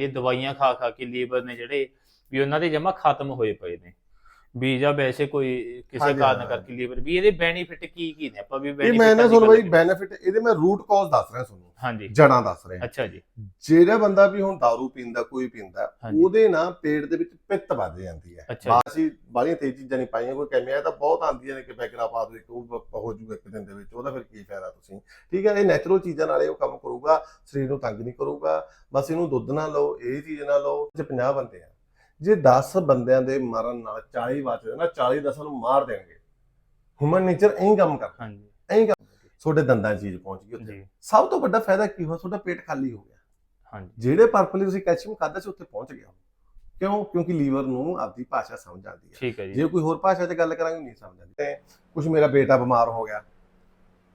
ਇਹ ਦਵਾਈਆਂ ਖਾ ਖਾ ਕੇ ਲੀਵਰ ਨੇ ਜਿਹੜੇ ਵੀ ਉਹਨਾਂ ਦੇ ਜਮਾ ਖਤਮ ਹੋਏ ਪਏ ਨੇ। ਵੀ ਜਾਂ ਵੈਸੇ ਕੋਈ ਕਿਸੇ ਕਾਰਨ। ਕਰਕੇ ਲੀਵਰ ਵੀ ਇਹਦੇ ਬੈਨੀਫਿਟ ਕੀ ਕੀ ਨੇ? ਆਪਾਂ ਵੀ ਇਹ benefit ਮੈਂ ਨਾ ਤੁਹਾਨੂੰ ਬਾਈ ਬੈਨੀਫਿਟ ਇਹਦੇ ਮੈਂ ਰੂਟ ਕਾਜ਼ ਦੱਸ ਰਿਹਾ ਤੁਹਾਨੂੰ। ਹਾਂਜੀ। ਜੜਾਂ ਦੱਸ ਰਿਹਾ। ਅੱਛਾ ਜੀ। ਜਿਹੜਾ ਬੰਦਾ ਵੀ ਹੁਣ दारू ਪੀਂਦਾ ਕੋਈ ਪੀਂਦਾ। ਉਹਦੇ ਨਾਲ ਪੇਟ ਦੇ ਵਿੱਚ ਪਿੱਤ ਵੱਧ ਜਾਂਦੀ ਹੈ। ਬਾਸੀ ਬਾਲੀਆਂ ਤੇਜ਼ ਚੀਜ਼ਾਂ ਨਹੀਂ ਪਾਈਆਂ ਕੋਈ ਕੈਮੀਆ ਤਾਂ ਬਹੁਤ ਆਉਂਦੀਆਂ ਨੇ ਕਿ ਬੈਕਰਾ ਪਾ ਦੋ ਇੱਕ ਉਹ ਹੋ ਜੂਗਾ ਇੱਕ ਦਿਨ ਦੇ ਵਿੱਚ ਉਹਦਾ ਫਿਰ ਕੀ ਫਾਇਦਾ ਤੁਸੀਂ? ਠੀਕ ਹੈ ਇਹ ਨੈਚੁਰਲ ਚੀਜ਼ਾਂ ਨਾਲ ਇਹ ਉਹ ਕੰਮ ਕਰੂਗਾ ਸਰੀਰ ਨੂੰ ਤੰਗ ਨਹੀਂ ਕਰੂਗਾ ਬਸ ਇਹਨੂੰ ਦੁੱਧ ਨਾ ਲਓ ਇਹ ਚੀਜ਼ ਨਾ ਲਓ ਜੇ 50 ਬੰਦੇ ਆ ਜੇ 10 ਬੰਦਿਆਂ ਦੇ ਮਰਨ ਨਾਲ 40 ਬਚਦੇ ਨਾ 40 ਦਸਾਂ ਨੂੰ ਮਾਰ ਦੇਣਗੇ ਹਿਊਮਨ ਨੇਚਰ ਐਂ ਕੰਮ ਕਰਦਾ। ਹਾਂਜੀ। ਐਂ ਕੰਮ ਤੁਹਾਡੇ ਦੰਦਾਂ ਚੀਜ਼ ਪਹੁੰਚ ਗਈ ਉੱਥੇ। ਸਭ ਤੋਂ ਵੱਡਾ ਫਾਇਦਾ ਕੀ ਹੋਇਆ? ਤੁਹਾਡਾ ਪੇਟ ਖਾਲੀ ਹੋ ਗਿਆ। ਹਾਂਜੀ। ਜਿਹੜੇ ਪਰਪਲੀ ਤੁਸੀਂ ਕੈਲਸ਼ੀਅਮ ਖਾਦਾ ਸੀ ਉੱਥੇ ਪਹੁੰਚ ਗਿਆ। ਕਿਉਂ? ਕਿਉਂਕਿ ਲੀਵਰ ਨੂੰ ਆਪਦੀ ਭਾਸ਼ਾ ਸਮਝ ਆਉਂਦੀ ਹੈ। ਠੀਕ ਹੈ ਜੀ। ਜੇ ਕੋਈ ਹੋਰ ਭਾਸ਼ਾ 'ਚ ਗੱਲ ਕਰਾਂਗੇ ਨਹੀਂ ਸਮਝ ਆਉਂਦੀ। ਤੇ ਕੁਝ ਮੇਰਾ ਬੇਟਾ ਬਿਮਾਰ ਹੋ ਗਿਆ।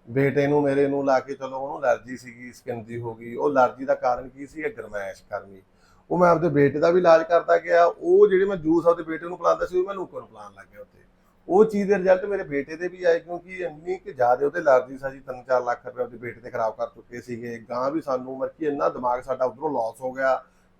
ਬੇਟੇ ਨੂੰ ਮੇਰੇ ਨੂੰ ਲਾ ਕੇ ਚਲੋ ਉਹਨੂੰ ਅਲਰਜੀ ਸੀਗੀ ਸਕਿਨ ਦੀ ਹੋ ਗਈ। ਉਹ ਅਲਰਜੀ ਦਾ ਕਾਰਨ ਕੀ ਸੀ? ਇਹ ਗਰਮੈਸ਼ ਕਰਨੀ ਉਹ ਮੈਂ ਆਪਦੇ ਬੇਟੇ ਦਾ ਵੀ ਇਲਾਜ ਕਰਦਾ ਗਿਆ, ਉਹ ਜਿਹੜੇ ਮੈਂ ਜੂਸ ਆਪਦੇ ਬੇਟੇ ਨੂੰ ਪਿਲਾਉਂਦਾ ਸੀ, ਉਹ ਮੈਂ ਲੋਕਾਂ ਨੂੰ ਪਿਲਾਉਣ ਲੱਗ ਗਿਆ ਉੱਥੇ। ਉਹ ਚੀਜ਼ ਦੇ ਰਿਜ਼ਲਟ ਮੇਰੇ ਬੇਟੇ ਦੇ ਵੀ ਆਏ, ਕਿਉਂਕਿ ਇੰਨੀ ਕਿ ਜ਼ਿਆਦਾ ਉਹਦੇ ਅਲਰਜੀ ਸੀ 3-4 ਲੱਖ ਰੁਪਏ ਉਹਦੇ ਬੇਟੇ ਤੇ ਖਰਾਬ ਕਰ ਚੁੱਕੇ ਸੀਗੇ। ਗਾਂ ਵੀ ਸਾਨੂੰ ਮਰ ਕਿ ਇੰਨਾ ਦਿਮਾਗ ਸਾਡਾ ਉਧਰੋਂ ਲਾਸ ਹੋ ਗਿਆ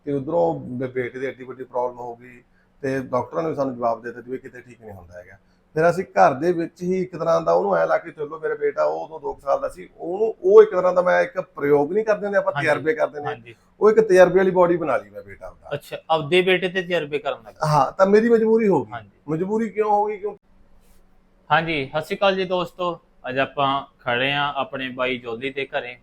ਤੇ ਉਧਰੋਂ ਬੇਟੇ ਦੀ ਐਡੀ ਵੱਡੀ ਪ੍ਰੋਬਲਮ ਹੋ ਗਈ ਤੇ ਡਾਕਟਰਾਂ ਨੇ ਵੀ ਸਾਨੂੰ ਜਵਾਬ ਦੇ ਦਿੱਤਾ ਵੀ ਕਿਤੇ ਠੀਕ ਨਹੀਂ ਹੁੰਦਾ ਹੈਗਾ। ਫਿਰ ਅਸੀਂ ਘਰ ਦੇ ਵਿੱਚ ਹੀ ਇੱਕ ਤਰ੍ਹਾਂ ਦਾ ਉਹਨੂੰ ਐ ਲਾ ਕੇ ਚੱਲੋ ਮੇਰੇ ਬੇਟਾ ਉਹ ਉਦੋਂ 2 ਸਾਲ ਦਾ ਸੀ ਉਹਨੂੰ ਉਹ ਇੱਕ ਤਰ੍ਹਾਂ ਦਾ ਮੈਂ ਇੱਕ ਪ੍ਰਯੋਗ ਨਹੀਂ ਕਰਦੇ ਨੇ ਆਪਾਂ। ਤਜਰਬੇ ਕਰਦੇ ਨੇ ਉਹ ਇੱਕ ਤਜਰਬੇ ਵਾਲੀ ਬਾਡੀ ਬਣਾ ਲਈ ਮੈਂ ਬੇਟਾ ਆਪਦਾ। ਅੱਛਾ ਆਪਦੇ ਬੇਟੇ ਤੇ ਤਜਰਬੇ ਕਰਨ ਲੱਗਾ ਹਾਂ ਤਾਂ ਮੇਰੀ ਮਜਬੂਰੀ ਹੋ ਗਈ। ਮਜਬੂਰੀ ਕਿਉਂ ਹੋ ਗਈ? ਕਿਉਂ? ਹਾਂਜੀ ਸਤਿ ਸ਼੍ਰੀ ਅਕਾਲ ਜੀ ਦੋਸਤੋ। ਅੱਜ ਆਪਾਂ ਖੜੇ ਆ ਆਪਣੇ ਬਾਈ ਜੋਲੀ ਦੇ ਘਰੇ